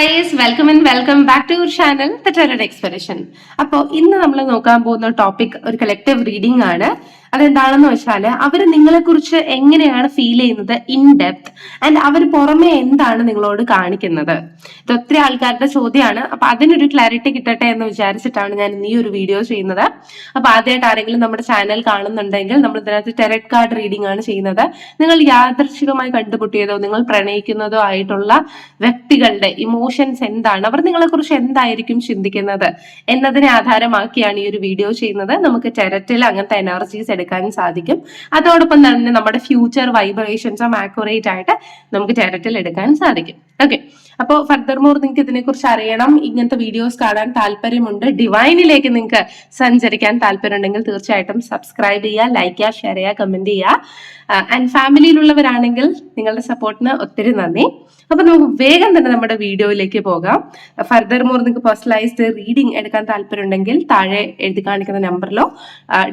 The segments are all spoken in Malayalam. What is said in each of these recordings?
Guys welcome and welcome back to your channel the tarot expiration അപ്പോൾ ഇന്ന് നമ്മൾ നോക്കാൻ പോകുന്ന ടോപ്പിക് ഒരു കളക്റ്റീവ് റീഡിംഗ് ആണ്. അതെന്താണെന്ന് വെച്ചാൽ അവർ നിങ്ങളെക്കുറിച്ച് എങ്ങനെയാണ് ഫീൽ ചെയ്യുന്നത് ഇൻ ഡെപ്ത് ആൻഡ് അവർ പുറമെ എന്താണ് നിങ്ങളോട് കാണിക്കുന്നത്? ഇത് ഒത്തിരി ആൾക്കാരുടെ ചോദ്യമാണ്. അപ്പൊ അതിനൊരു ക്ലാരിറ്റി കിട്ടട്ടെ എന്ന് വിചാരിച്ചിട്ടാണ് ഞാൻ ഈ ഒരു വീഡിയോ ചെയ്യുന്നത്. അപ്പൊ ആദ്യമായിട്ട് ആരെങ്കിലും നമ്മുടെ ചാനൽ കാണുന്നുണ്ടെങ്കിൽ നമ്മൾ ഇതിനകത്ത് ടെററ്റ് കാർഡ് റീഡിംഗ് ആണ് ചെയ്യുന്നത്. നിങ്ങൾ യാദർശികമായി കണ്ടുമുട്ടിയതോ നിങ്ങൾ പ്രണയിക്കുന്നതോ ആയിട്ടുള്ള വ്യക്തികളുടെ ഇമോഷൻസ് എന്താണ്? അവർ നിങ്ങളെക്കുറിച്ച് എന്തായിരിക്കും ചിന്തിക്കുന്നത്? എന്നതിനെ ആധാരമാക്കിയാണ് ഈ ഒരു വീഡിയോ ചെയ്യുന്നത്. നമുക്ക് ടെററ്റിൽ അങ്ങനത്തെ എനർജീസ് എടുക്കാൻ സാധിക്കും. അതോടൊപ്പം തന്നെ നമ്മുടെ ഫ്യൂച്ചർ വൈബ്രേഷൻസും ആക്യുറേറ്റ് ആയിട്ട് നമുക്ക് ടെററ്റിൽ എടുക്കാൻ സാധിക്കും. ഓക്കെ അപ്പോൾ ഫർദർ മോർ നിങ്ങൾക്ക് ഇതിനെക്കുറിച്ച് അറിയണം. ഇങ്ങനത്തെ വീഡിയോസ് കാണാൻ താല്പര്യമുണ്ട്. ഡിവൈനിലേക്ക് നിങ്ങൾക്ക് സഞ്ചരിക്കാൻ താല്പര്യമുണ്ടെങ്കിൽ തീർച്ചയായിട്ടും സബ്സ്ക്രൈബ് ചെയ്യുക ലൈക്ക് ചെയ്യുക ഷെയർ ചെയ്യുക കമന്റ് ചെയ്യുക. ആൻഡ് ഫാമിലിയിലുള്ളവരാണെങ്കിൽ നിങ്ങളുടെ സപ്പോർട്ടിന് ഒത്തിരി നന്ദി. അപ്പൊ നമുക്ക് വേഗം തന്നെ നമ്മുടെ വീഡിയോയിലേക്ക് പോകാം. ഫർദർ മോർ നിങ്ങൾക്ക് പേഴ്സണലൈസ്ഡ് റീഡിംഗ് എടുക്കാൻ താല്പര്യമുണ്ടെങ്കിൽ താഴെ എഴുതി കാണിക്കുന്ന നമ്പറിലോ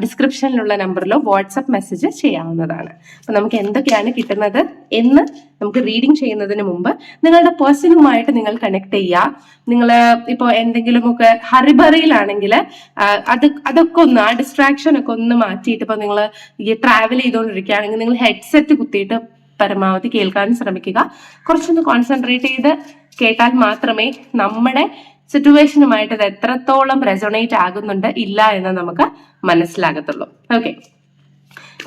ഡിസ്ക്രിപ്ഷനിലുള്ള നമ്പറിലോ വാട്സപ്പ് മെസ്സേജ് ചെയ്യാവുന്നതാണ്. അപ്പൊ നമുക്ക് എന്തൊക്കെയാണ് കിട്ടുന്നത് എന്ന് നമുക്ക് റീഡിംഗ് ചെയ്യുന്നതിന് മുമ്പ് നിങ്ങളുടെ പേഴ്സണുമായിട്ട് നിങ്ങൾ കണക്ട് ചെയ്യുക. നിങ്ങൾ ഇപ്പോൾ എന്തെങ്കിലുമൊക്കെ ഹറിബറിയിലാണെങ്കിൽ അത് അതൊക്കെ ഒന്ന് ആ ഡിസ്ട്രാക്ഷൻ ഒക്കെ ഒന്ന് മാറ്റിയിട്ട് ഇപ്പൊ നിങ്ങൾ ഈ ട്രാവൽ ചെയ്തുകൊണ്ടിരിക്കുകയാണെങ്കിൽ നിങ്ങൾ ഹെഡ്സെറ്റ് കുത്തിയിട്ട് പരമാവധി കേൾക്കാൻ ശ്രമിക്കുക. കുറച്ചൊന്ന് കോൺസെൻട്രേറ്റ് ചെയ്ത് കേട്ടാൽ മാത്രമേ നമ്മുടെ സിറ്റുവേഷനുമായിട്ട് അത് എത്രത്തോളം റെസൊണേറ്റ് ആകുന്നുണ്ട് ഇല്ല എന്ന് നമുക്ക് മനസ്സിലാകത്തുള്ളൂ. Okay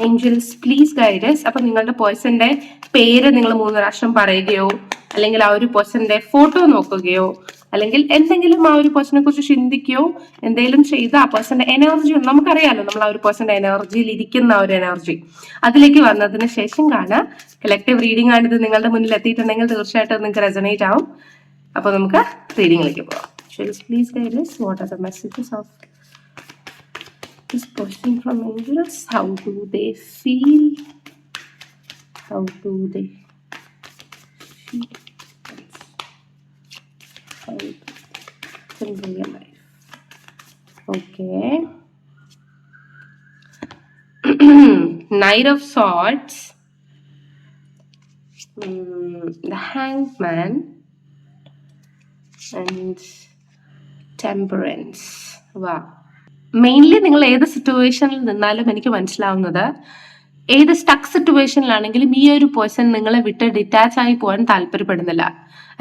angels please guide us അപ്പൊ നിങ്ങളുടെ പേഴ്സന്റെ പേര് നിങ്ങൾ മൂന്ന് പ്രാവശ്യം പറയുകയോ അല്ലെങ്കിൽ ആ ഒരു പേഴ്സന്റെ ഫോട്ടോ നോക്കുകയോ അല്ലെങ്കിൽ എന്തെങ്കിലും ആ ഒരു പേഴ്സണെ കുറിച്ച് ചിന്തിക്കുകയോ എന്തെങ്കിലും ചെയ്ത ആ പേഴ്സന്റെ എനർജി നമുക്കറിയാലോ നമ്മൾ ആ ഒരു പേഴ്സന്റെ എനർജിയിൽ ഇരിക്കുന്ന ആ ഒരു എനർജി അതിലേക്ക് വന്നതിന് ശേഷം കാണാം. കളക്റ്റീവ് റീഡിംഗ് ആണിത് നിങ്ങളുടെ മുന്നിൽ എത്തിയിട്ടുണ്ടെങ്കിൽ തീർച്ചയായിട്ടും നിങ്ങൾക്ക് റെസനേറ്റ് ആവും. അപ്പൊ നമുക്ക് റീഡിംഗിലേക്ക് പോവാം please guides of life okay knight of swords mm, the hanged man and temperance wow mainly നിങ്ങൾ ഏത് സിറ്റുവേഷനിൽ നിന്നാലും എനിക്ക് മനസ്സിലാവുന്നത് ഏത് സ്റ്റക്ക് സിറ്റുവേഷനിലാണെങ്കിലും ഈ ഒരു പേഴ്സൺ നിങ്ങളെ വിട്ട് ഡിറ്റാച്ച് ആയി പോകാൻ താല്പര്യപ്പെടുന്നില്ല.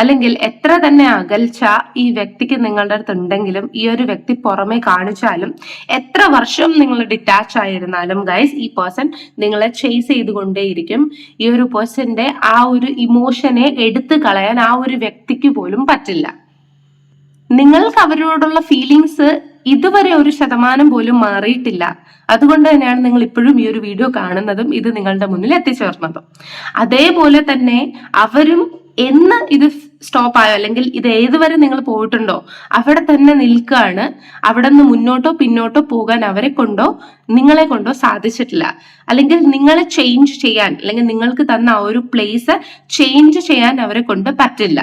അല്ലെങ്കിൽ എത്ര തന്നെ അകൽച്ച ഈ വ്യക്തിക്ക് നിങ്ങളുടെ അടുത്ത് ഉണ്ടെങ്കിലും ഈ ഒരു വ്യക്തി പുറമെ കാണിച്ചാലും എത്ര വർഷം നിങ്ങൾ ഡിറ്റാച്ച് ആയിരുന്നാലും ഗൈസ് ഈ പേഴ്സൺ നിങ്ങളെ ചേസ് ചെയ്തുകൊണ്ടേയിരിക്കും. ഈ ഒരു പേഴ്സന്റെ ആ ഒരു ഇമോഷനെ എടുത്തു കളയാൻ ആ ഒരു വ്യക്തിക്ക് പോലും പറ്റില്ല. നിങ്ങൾക്ക് അവരോടുള്ള ഫീലിങ്സ് ഇതുവരെ ഒരു ശതമാനം പോലും മാറിയിട്ടില്ല. അതുകൊണ്ട് തന്നെയാണ് നിങ്ങൾ ഇപ്പോഴും ഈ ഒരു വീഡിയോ കാണുന്നതും ഇത് നിങ്ങളുടെ മുന്നിൽ എത്തിച്ചേർന്നതും. അതേപോലെ തന്നെ അവരും എന്ന് ഇത് സ്റ്റോപ്പ് ആയോ അല്ലെങ്കിൽ ഇത് ഏതുവരെ നിങ്ങൾ പോയിട്ടുണ്ടോ അവിടെ തന്നെ നിൽക്കുകയാണ് അവിടെ നിന്ന് മുന്നോട്ടോ പിന്നോട്ടോ പോകാൻ അവരെ കൊണ്ടോ നിങ്ങളെ കൊണ്ടോ സാധിച്ചിട്ടില്ല. അല്ലെങ്കിൽ നിങ്ങളെ ചേഞ്ച് ചെയ്യാൻ അല്ലെങ്കിൽ നിങ്ങൾക്ക് തന്ന ആ ഒരു പ്ലേസ് ചേഞ്ച് ചെയ്യാൻ അവരെ കൊണ്ട് പറ്റില്ല.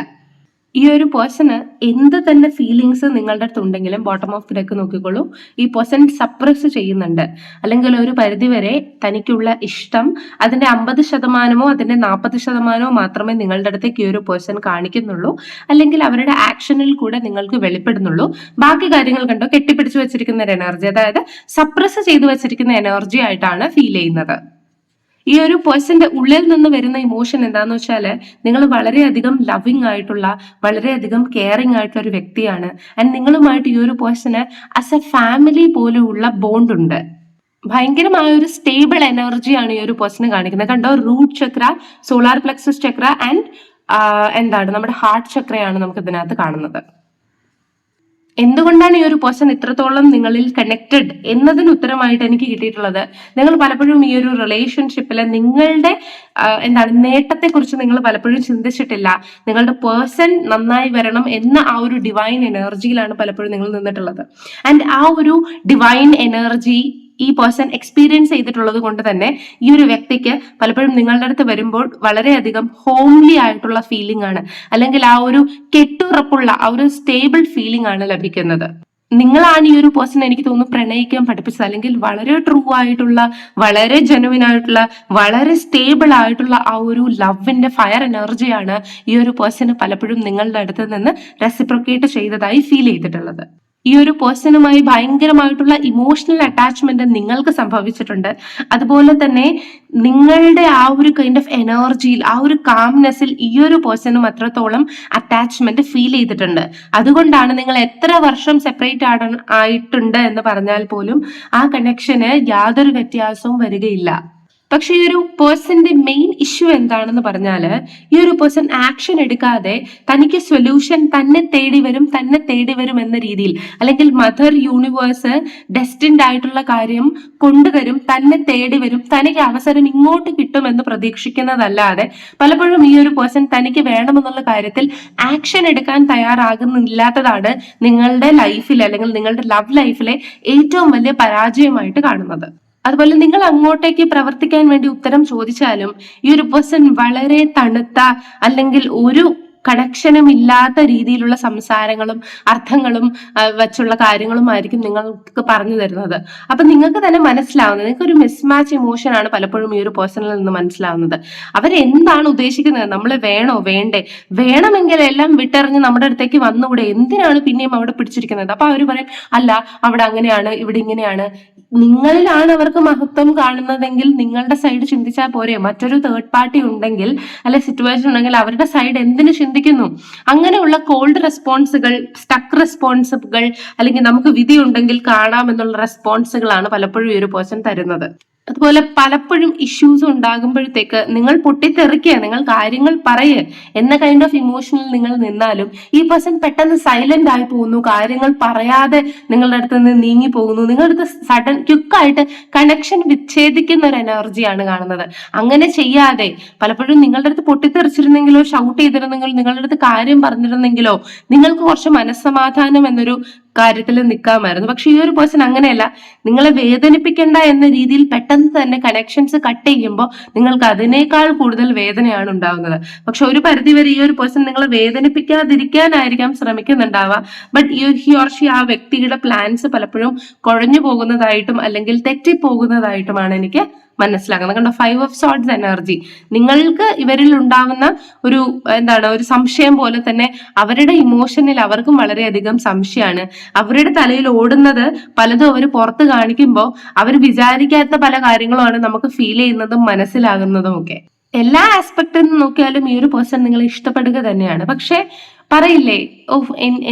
ഈ ഒരു പേഴ്സണ് എന്ത് തന്നെ ഫീലിങ്സ് നിങ്ങളുടെ അടുത്ത് ഉണ്ടെങ്കിലും ബോട്ടം ഓഫ് ഡെക്ക് നോക്കിക്കോളൂ. ഈ പേഴ്സൺ സപ്രസ് ചെയ്യുന്നുണ്ട്. അല്ലെങ്കിൽ ഒരു പരിധിവരെ തനിക്കുള്ള ഇഷ്ടം അതിന്റെ അമ്പത് ശതമാനമോ അതിന്റെ നാൽപ്പത് ശതമാനമോ മാത്രമേ നിങ്ങളുടെ അടുത്തേക്ക് ഈ ഒരു പേഴ്സൺ കാണിക്കുന്നുള്ളൂ. അല്ലെങ്കിൽ അവരുടെ ആക്ഷനിൽ കൂടെ നിങ്ങൾക്ക് വെളിപ്പെടുന്നുള്ളൂ. ബാക്കി കാര്യങ്ങൾ കണ്ടോ? കെട്ടിപ്പിടിച്ചു വെച്ചിരിക്കുന്ന ഒരു എനർജി അതായത് സപ്രസ് ചെയ്തു വെച്ചിരിക്കുന്ന എനർജി ആയിട്ടാണ് ഫീൽ ചെയ്യുന്നത്. ഈ ഒരു പേഴ്സന്റെ ഉള്ളിൽ നിന്ന് വരുന്ന ഇമോഷൻ എന്താന്ന് വെച്ചാൽ നിങ്ങൾ വളരെയധികം ലവിങ് ആയിട്ടുള്ള വളരെയധികം കെയറിങ് ആയിട്ടുള്ള ഒരു വ്യക്തിയാണ്. ആൻഡ് നിങ്ങളുമായിട്ട് ഈ ഒരു പേഴ്സന് ആസ് എ ഫാമിലി പോലെയുള്ള ബോണ്ട് ഉണ്ട്. ഭയങ്കരമായ ഒരു സ്റ്റേബിൾ എനർജിയാണ് ഈ ഒരു പേഴ്സണ് കാണിക്കുന്നത്. കണ്ടോ? Root chakra solar plexus chakra and എന്താണ്? നമ്മുടെ ഹാർട്ട് ചക്രയാണ് നമുക്ക് ഇതിനകത്ത് കാണുന്നത്. എന്തുകൊണ്ടാണ് ഈ ഒരു പേഴ്സൺ ഇത്രത്തോളം നിങ്ങളിൽ കണക്റ്റഡ് എന്നതിന് ഉത്തരമായിട്ട് എനിക്ക് കിട്ടിയിട്ടുള്ളത്? നിങ്ങൾ പലപ്പോഴും ഈ ഒരു റിലേഷൻഷിപ്പിൽ നിങ്ങളുടെ എന്താണ് നേട്ടത്തെക്കുറിച്ച് നിങ്ങൾ പലപ്പോഴും ചിന്തിച്ചിട്ടില്ല. നിങ്ങളുടെ പേഴ്സൺ നന്നായി വരണം എന്ന ആ ഒരു ഡിവൈൻ എനർജിയിലാണ് പലപ്പോഴും നിങ്ങൾ നിന്നിട്ടുള്ളത്. ആൻഡ് ആ ഒരു ഡിവൈൻ എനർജി ഈ പേഴ്സൺ എക്സ്പീരിയൻസ് ചെയ്തിട്ടുള്ളത് കൊണ്ട് തന്നെ ഈ ഒരു വ്യക്തിക്ക് പലപ്പോഴും നിങ്ങളുടെ അടുത്ത് വരുമ്പോൾ വളരെയധികം ഹോംലി ആയിട്ടുള്ള ഫീലിംഗ് ആണ്. അല്ലെങ്കിൽ ആ ഒരു കെട്ടുറപ്പുള്ള ആ ഒരു സ്റ്റേബിൾ ഫീലിംഗ് ആണ് ലഭിക്കുന്നത്. നിങ്ങളാണ് ഈ ഒരു പേഴ്സൺ എനിക്ക് തോന്നുന്നു പ്രണയിക്കാൻ പഠിപ്പിച്ചത്. അല്ലെങ്കിൽ വളരെ ട്രൂ ആയിട്ടുള്ള വളരെ ജെനുവിൻ ആയിട്ടുള്ള വളരെ സ്റ്റേബിൾ ആയിട്ടുള്ള ആ ഒരു ലവിന്റെ ഫയർ എനർജിയാണ് ഈ ഒരു പേഴ്സണ് പലപ്പോഴും നിങ്ങളുടെ അടുത്ത് നിന്ന് റെസിപ്രൊക്കേറ്റ് ചെയ്തതായി ഫീൽ ചെയ്തിട്ടുള്ളത്. ഈ ഒരു പേഴ്സണുമായി ഭയങ്കരമായിട്ടുള്ള ഇമോഷണൽ അറ്റാച്ച്മെന്റ് നിങ്ങൾക്ക് സംഭവിച്ചിട്ടുണ്ട്. അതുപോലെ തന്നെ നിങ്ങളുടെ ആ ഒരു കൈൻഡ് ഓഫ് എനർജിയിൽ ആ ഒരു കാംനെസ്സിൽ ഈ ഒരു പേഴ്സണും അത്രത്തോളം അറ്റാച്ച്മെന്റ് ഫീൽ ചെയ്തിട്ടുണ്ട്. അതുകൊണ്ടാണ് നിങ്ങൾ എത്ര വർഷം സെപ്പറേറ്റ് ആയിട്ടുണ്ട് എന്ന് പറഞ്ഞാൽ പോലും ആ കണക്ഷന് യാതൊരു വ്യത്യാസവും വരികയില്ല. പക്ഷെ ഈ ഒരു പേഴ്സന്റെ മെയിൻ ഇഷ്യൂ എന്താണെന്ന് പറഞ്ഞാൽ ഈ ഒരു പേഴ്സൺ ആക്ഷൻ എടുക്കാതെ തനിക്ക് സൊല്യൂഷൻ തന്നെ തേടി വരും തന്നെ തേടി വരും എന്ന രീതിയിൽ അല്ലെങ്കിൽ മദർ യൂണിവേഴ്സ് ഡെസ്റ്റിൻഡ് ആയിട്ടുള്ള കാര്യം കൊണ്ടുതരും തന്നെ തേടി വരും തനിക്ക് അവസരം ഇങ്ങോട്ട് കിട്ടുമെന്ന് പ്രതീക്ഷിക്കുന്നതല്ലാതെ പലപ്പോഴും ഈ ഒരു പേഴ്സൺ തനിക്ക് വേണമെന്നുള്ള കാര്യത്തിൽ ആക്ഷൻ എടുക്കാൻ തയ്യാറാകുന്നില്ലാത്തതാണ് നിങ്ങളുടെ ലൈഫിൽ അല്ലെങ്കിൽ നിങ്ങളുടെ ലവ് ലൈഫിലെ ഏറ്റവും വലിയ പരാജയമായിട്ട് കാണുന്നത്. അതുപോലെ നിങ്ങൾ അങ്ങോട്ടേക്ക് പ്രവർത്തിക്കാൻ വേണ്ടി ഉത്തരം ചോദിച്ചാലും ഈ ഒരു പേഴ്സൺ വളരെ തണുത്ത അല്ലെങ്കിൽ ഒരു കണക്ഷനും ഇല്ലാത്ത രീതിയിലുള്ള സംസാരങ്ങളും അർത്ഥങ്ങളും വച്ചുള്ള കാര്യങ്ങളുമായിരിക്കും നിങ്ങൾക്ക് പറഞ്ഞു തരുന്നത്. അപ്പൊ നിങ്ങൾക്ക് തന്നെ മനസ്സിലാവുന്നത് നിങ്ങൾക്ക് ഒരു മിസ്മാച്ച് ഇമോഷൻ ആണ് പലപ്പോഴും ഈ ഒരു പേഴ്സണിൽ നിന്ന് മനസ്സിലാവുന്നത്. അവരെന്താണ് ഉദ്ദേശിക്കുന്നത്? നമ്മൾ വേണോ? വേണ്ടേ? വേണമെങ്കിൽ എല്ലാം വിട്ടെറിഞ്ഞ് നമ്മുടെ അടുത്തേക്ക് വന്നുകൂടെ? എന്തിനാണ് പിന്നെയും അവിടെ പിടിച്ചിരിക്കുന്നത്? അപ്പൊ അവർ പറയും അല്ല അവിടെ അങ്ങനെയാണ് ഇവിടെ ഇങ്ങനെയാണ്. നിങ്ങളിലാണ് അവർക്ക് മഹത്വം കാണുന്നതെങ്കിൽ നിങ്ങളുടെ സൈഡ് ചിന്തിച്ചാൽ പോരെ. മറ്റൊരു തേർഡ് പാർട്ടി ഉണ്ടെങ്കിൽ അല്ലെ സിറ്റുവേഷൻ ഉണ്ടെങ്കിൽ അവരുടെ സൈഡ് എന്തിനു ചിന്തിക്കുന്നു അങ്ങനെയുള്ള കോൾഡ് റെസ്പോൺസുകൾ സ്റ്റക്ക് റെസ്പോൺസുകൾ അല്ലെങ്കിൽ നമുക്ക് വിധി ഉണ്ടെങ്കിൽ കാണാം എന്നുള്ള റെസ്പോൺസുകളാണ് പലപ്പോഴും ഈ ഒരു പേഴ്സൺ തരുന്നത്. അതുപോലെ പലപ്പോഴും ഇഷ്യൂസ് ഉണ്ടാകുമ്പോഴത്തേക്ക് നിങ്ങൾ പൊട്ടിത്തെറിക്കുക നിങ്ങൾ കാര്യങ്ങൾ പറയുക. എന്ന കൈൻഡ് ഓഫ് ഇമോഷനിൽ നിങ്ങൾ നിന്നാലും ഈ പേഴ്സൺ പെട്ടെന്ന് സൈലന്റ് ആയി പോകുന്നു കാര്യങ്ങൾ പറയാതെ നിങ്ങളുടെ അടുത്ത് നിന്ന് നീങ്ങി പോകുന്നു നിങ്ങളുടെ അടുത്ത് സഡൻ ക്യുക്കായിട്ട് കണക്ഷൻ വിച്ഛേദിക്കുന്ന ഒരു എനർജിയാണ് കാണുന്നത്. അങ്ങനെ ചെയ്യാതെ പലപ്പോഴും നിങ്ങളുടെ അടുത്ത് പൊട്ടിത്തെറിച്ചിരുന്നെങ്കിലോ ഷൗട്ട് ചെയ്തിരുന്നെങ്കിലോ നിങ്ങളുടെ അടുത്ത് കാര്യം പറഞ്ഞിരുന്നെങ്കിലോ നിങ്ങൾക്ക് കുറച്ച് മനസ്സമാധാനം എന്നൊരു കാര്യത്തിൽ നിൽക്കാമായിരുന്നു. പക്ഷെ ഈ ഒരു പേഴ്സൺ അങ്ങനെയല്ല. നിങ്ങളെ വേദനിപ്പിക്കേണ്ട എന്ന രീതിയിൽ പെട്ടെന്ന് തന്നെ കണക്ഷൻസ് കട്ട് ചെയ്യുമ്പോൾ നിങ്ങൾക്ക് അതിനേക്കാൾ കൂടുതൽ വേദനയാണ് ഉണ്ടാവുന്നത്. പക്ഷെ ഒരു പരിധിവരെ ഈ ഒരു പേഴ്സൺ നിങ്ങളെ വേദനിപ്പിക്കാതിരിക്കാനായിരിക്കാം ശ്രമിക്കുന്നുണ്ടാവുക. ബട്ട് ഈ ഹി ഓർ ഷി ആ വ്യക്തിയുടെ പ്ലാൻസ് പലപ്പോഴും കുഴഞ്ഞു പോകുന്നതായിട്ടും അല്ലെങ്കിൽ തെറ്റിപ്പോകുന്നതായിട്ടുമാണ് എനിക്ക് മനസ്സിലാക്കുന്നത് കണ്ട? ഫൈവ് ഓഫ് സോട്ട്സ് എനർജി നിങ്ങൾക്ക് ഇവരിൽ ഉണ്ടാവുന്ന ഒരു എന്താണ് ഒരു സംശയം പോലെ തന്നെ അവരുടെ ഇമോഷനിൽ അവർക്കും വളരെയധികം സംശയമാണ്. അവരുടെ തലയിൽ ഓടുന്നത് പലതും അവർ പുറത്ത് കാണിക്കുമ്പോൾ അവർ വിചാരിക്കാത്ത പല കാര്യങ്ങളുമാണ് നമുക്ക് ഫീൽ ചെയ്യുന്നതും മനസ്സിലാകുന്നതും ഒക്കെ. എല്ലാ ആസ്പെക്റ്റിൽ നിന്ന് നോക്കിയാലും ഈ ഒരു പേഴ്സൺ നിങ്ങളെ ഇഷ്ടപ്പെടുക തന്നെയാണ്. പക്ഷെ പറയില്ലേ ഓ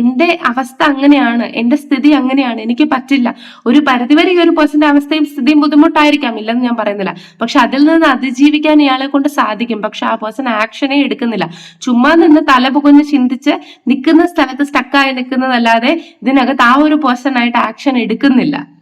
എന്റെ അവസ്ഥ അങ്ങനെയാണ് എന്റെ സ്ഥിതി അങ്ങനെയാണ് എനിക്ക് പറ്റില്ല. ഒരു പരിധിവരെ ഈ ഒരു പേഴ്സന്റെ അവസ്ഥയും സ്ഥിതിയും ബുദ്ധിമുട്ടായിരിക്കാം ഇല്ലെന്ന് ഞാൻ പറയുന്നില്ല. പക്ഷെ അതിൽ നിന്ന് അതിജീവിക്കാൻ ഇയാളെ കൊണ്ട് സാധിക്കും. പക്ഷെ ആ പേഴ്സൺ ആക്ഷനേ എടുക്കുന്നില്ല. ചുമ്മാ നിന്ന് തല പുകഞ്ഞ് ചിന്തിച്ച് നിൽക്കുന്ന സ്ഥലത്ത് സ്റ്റക്കായി നിൽക്കുന്നതല്ലാതെ ഇതിനകത്ത് ആ ഒരു പേഴ്സൺ ആയിട്ട് ആക്ഷൻ എടുക്കുന്നില്ല.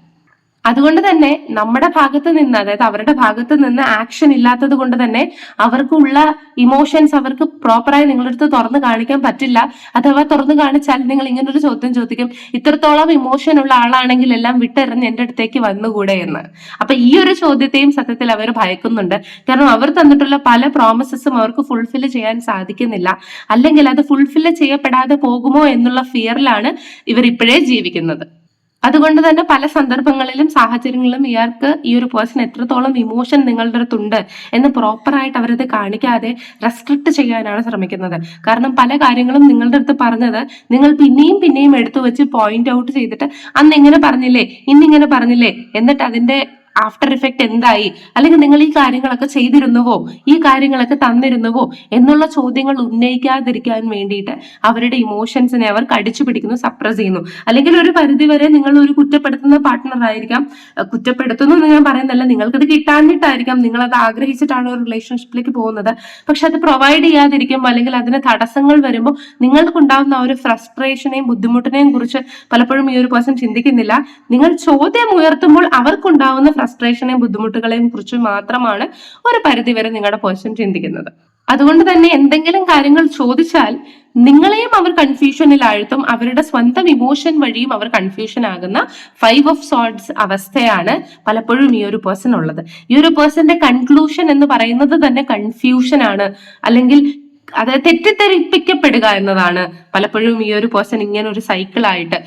അതുകൊണ്ട് തന്നെ നമ്മുടെ ഭാഗത്ത് നിന്ന് അതായത് അവരുടെ ഭാഗത്ത് നിന്ന് ആക്ഷൻ ഇല്ലാത്തത് കൊണ്ട് തന്നെ അവർക്കുള്ള ഇമോഷൻസ് അവർക്ക് പ്രോപ്പറായി നിങ്ങളുടെ അടുത്ത് തുറന്നു കാണിക്കാൻ പറ്റില്ല. അഥവാ തുറന്നു കാണിച്ചാൽ നിങ്ങൾ ഇങ്ങനൊരു ചോദ്യം ചോദിക്കും ഇത്രത്തോളം ഇമോഷൻ ഉള്ള ആളാണെങ്കിൽ എല്ലാം വിട്ടെറിഞ്ഞ് എന്റെ അടുത്തേക്ക് വന്നുകൂടെ എന്ന്? അപ്പൊ ഈ ഒരു ചോദ്യത്തെയും സത്യത്തിൽ അവർ ഭയക്കുന്നുണ്ട്. കാരണം അവർ തന്നിട്ടുള്ള പല പ്രോമിസസും അവർക്ക് ഫുൾഫിൽ ചെയ്യാൻ സാധിക്കുന്നില്ല. അല്ലെങ്കിൽ അത് ഫുൾഫിൽ ചെയ്യപ്പെടാതെ പോകുമോ എന്നുള്ള ഫിയറിലാണ് ഇവർ ഇപ്പോഴേ ജീവിക്കുന്നത്. അതുകൊണ്ട് തന്നെ പല സന്ദർഭങ്ങളിലും സാഹചര്യങ്ങളിലും ഇയാൾക്ക് ഈ ഒരു പേഴ്സൺ എത്രത്തോളം ഇമോഷൻ നിങ്ങളുടെ അടുത്തുണ്ട് എന്ന് പ്രോപ്പറായിട്ട് അവരത് കാണിക്കാതെ റെസ്ട്രിക്ട് ചെയ്യാനാണ് ശ്രമിക്കുന്നത്. കാരണം പല കാര്യങ്ങളും നിങ്ങളുടെ അടുത്ത് പറഞ്ഞത് നിങ്ങൾ പിന്നെയും പിന്നെയും എടുത്തു വെച്ച് പോയിന്റ് ഔട്ട് ചെയ്തിട്ട് അന്ന് ഇങ്ങനെ പറഞ്ഞില്ലേ ഇന്നിങ്ങനെ പറഞ്ഞില്ലേ എന്നിട്ട് അതിന്റെ ആഫ്റ്റർ ഇഫക്റ്റ് എന്തായി? അല്ലെങ്കിൽ നിങ്ങൾ ഈ കാര്യങ്ങളൊക്കെ ചെയ്തിരുന്നുവോ? ഈ കാര്യങ്ങളൊക്കെ തന്നിരുന്നുവോ? എന്നുള്ള ചോദ്യങ്ങൾ ഉന്നയിക്കാതിരിക്കാൻ വേണ്ടിയിട്ട് അവരുടെ ഇമോഷൻസിനെ അവർ കടിച്ചു പിടിക്കുന്നു സപ്രസ് ചെയ്യുന്നു. അല്ലെങ്കിൽ ഒരു പരിധി വരെ നിങ്ങൾ ഒരു കുറ്റപ്പെടുത്തുന്ന പാർട്ട്ണർ ആയിരിക്കാം. കുറ്റപ്പെടുത്തുന്നു എന്ന് ഞാൻ പറയുന്നില്ല നിങ്ങൾക്കത് കിട്ടാഞ്ഞിട്ടായിരിക്കാം. നിങ്ങൾ അത് ആഗ്രഹിച്ചിട്ടാണ് ഒരു റിലേഷൻഷിപ്പിലേക്ക് പോകുന്നത്. പക്ഷെ അത് പ്രൊവൈഡ് ചെയ്യാതിരിക്കുമ്പോൾ അല്ലെങ്കിൽ അതിന് തടസ്സങ്ങൾ വരുമ്പോൾ നിങ്ങൾക്കുണ്ടാവുന്ന ആ ഒരു ഫ്രസ്ട്രേഷനെയും ബുദ്ധിമുട്ടിനെയും കുറിച്ച് പലപ്പോഴും ഈ ഒരു പേഴ്സൺ ചിന്തിക്കുന്നില്ല. നിങ്ങൾ ചോദ്യം ഉയർത്തുമ്പോൾ അവർക്കുണ്ടാവുന്ന ഫ്രസ്ട്രേഷനെയും ബുദ്ധിമുട്ടുകളെയും കുറിച്ച് മാത്രമാണ് ഒരു പരിധിവരെ നിങ്ങളുടെ പേഴ്സൺ ചിന്തിക്കുന്നത്. അതുകൊണ്ട് തന്നെ എന്തെങ്കിലും കാര്യങ്ങൾ ചോദിച്ചാൽ നിങ്ങളെയും അവർ കൺഫ്യൂഷനിൽ ആഴ്ത്തും. അവരുടെ സ്വന്തം ഇമോഷൻ വഴിയും അവർ കൺഫ്യൂഷൻ ആകുന്ന ഫൈവ് ഓഫ് സോട്ട്സ് അവസ്ഥയാണ് പലപ്പോഴും ഈ ഒരു പേഴ്സൺ ഉള്ളത്. ഈ ഒരു പേഴ്സന്റെ കൺക്ലൂഷൻ എന്ന് പറയുന്നത് തന്നെ കൺഫ്യൂഷൻ ആണ്. അല്ലെങ്കിൽ അതായത് തെറ്റിദ്ധരിപ്പിക്കപ്പെടുക എന്നതാണ് പലപ്പോഴും ഈ ഒരു പേഴ്സൺ ഇങ്ങനെ ഒരു സൈക്കിളായിട്ട്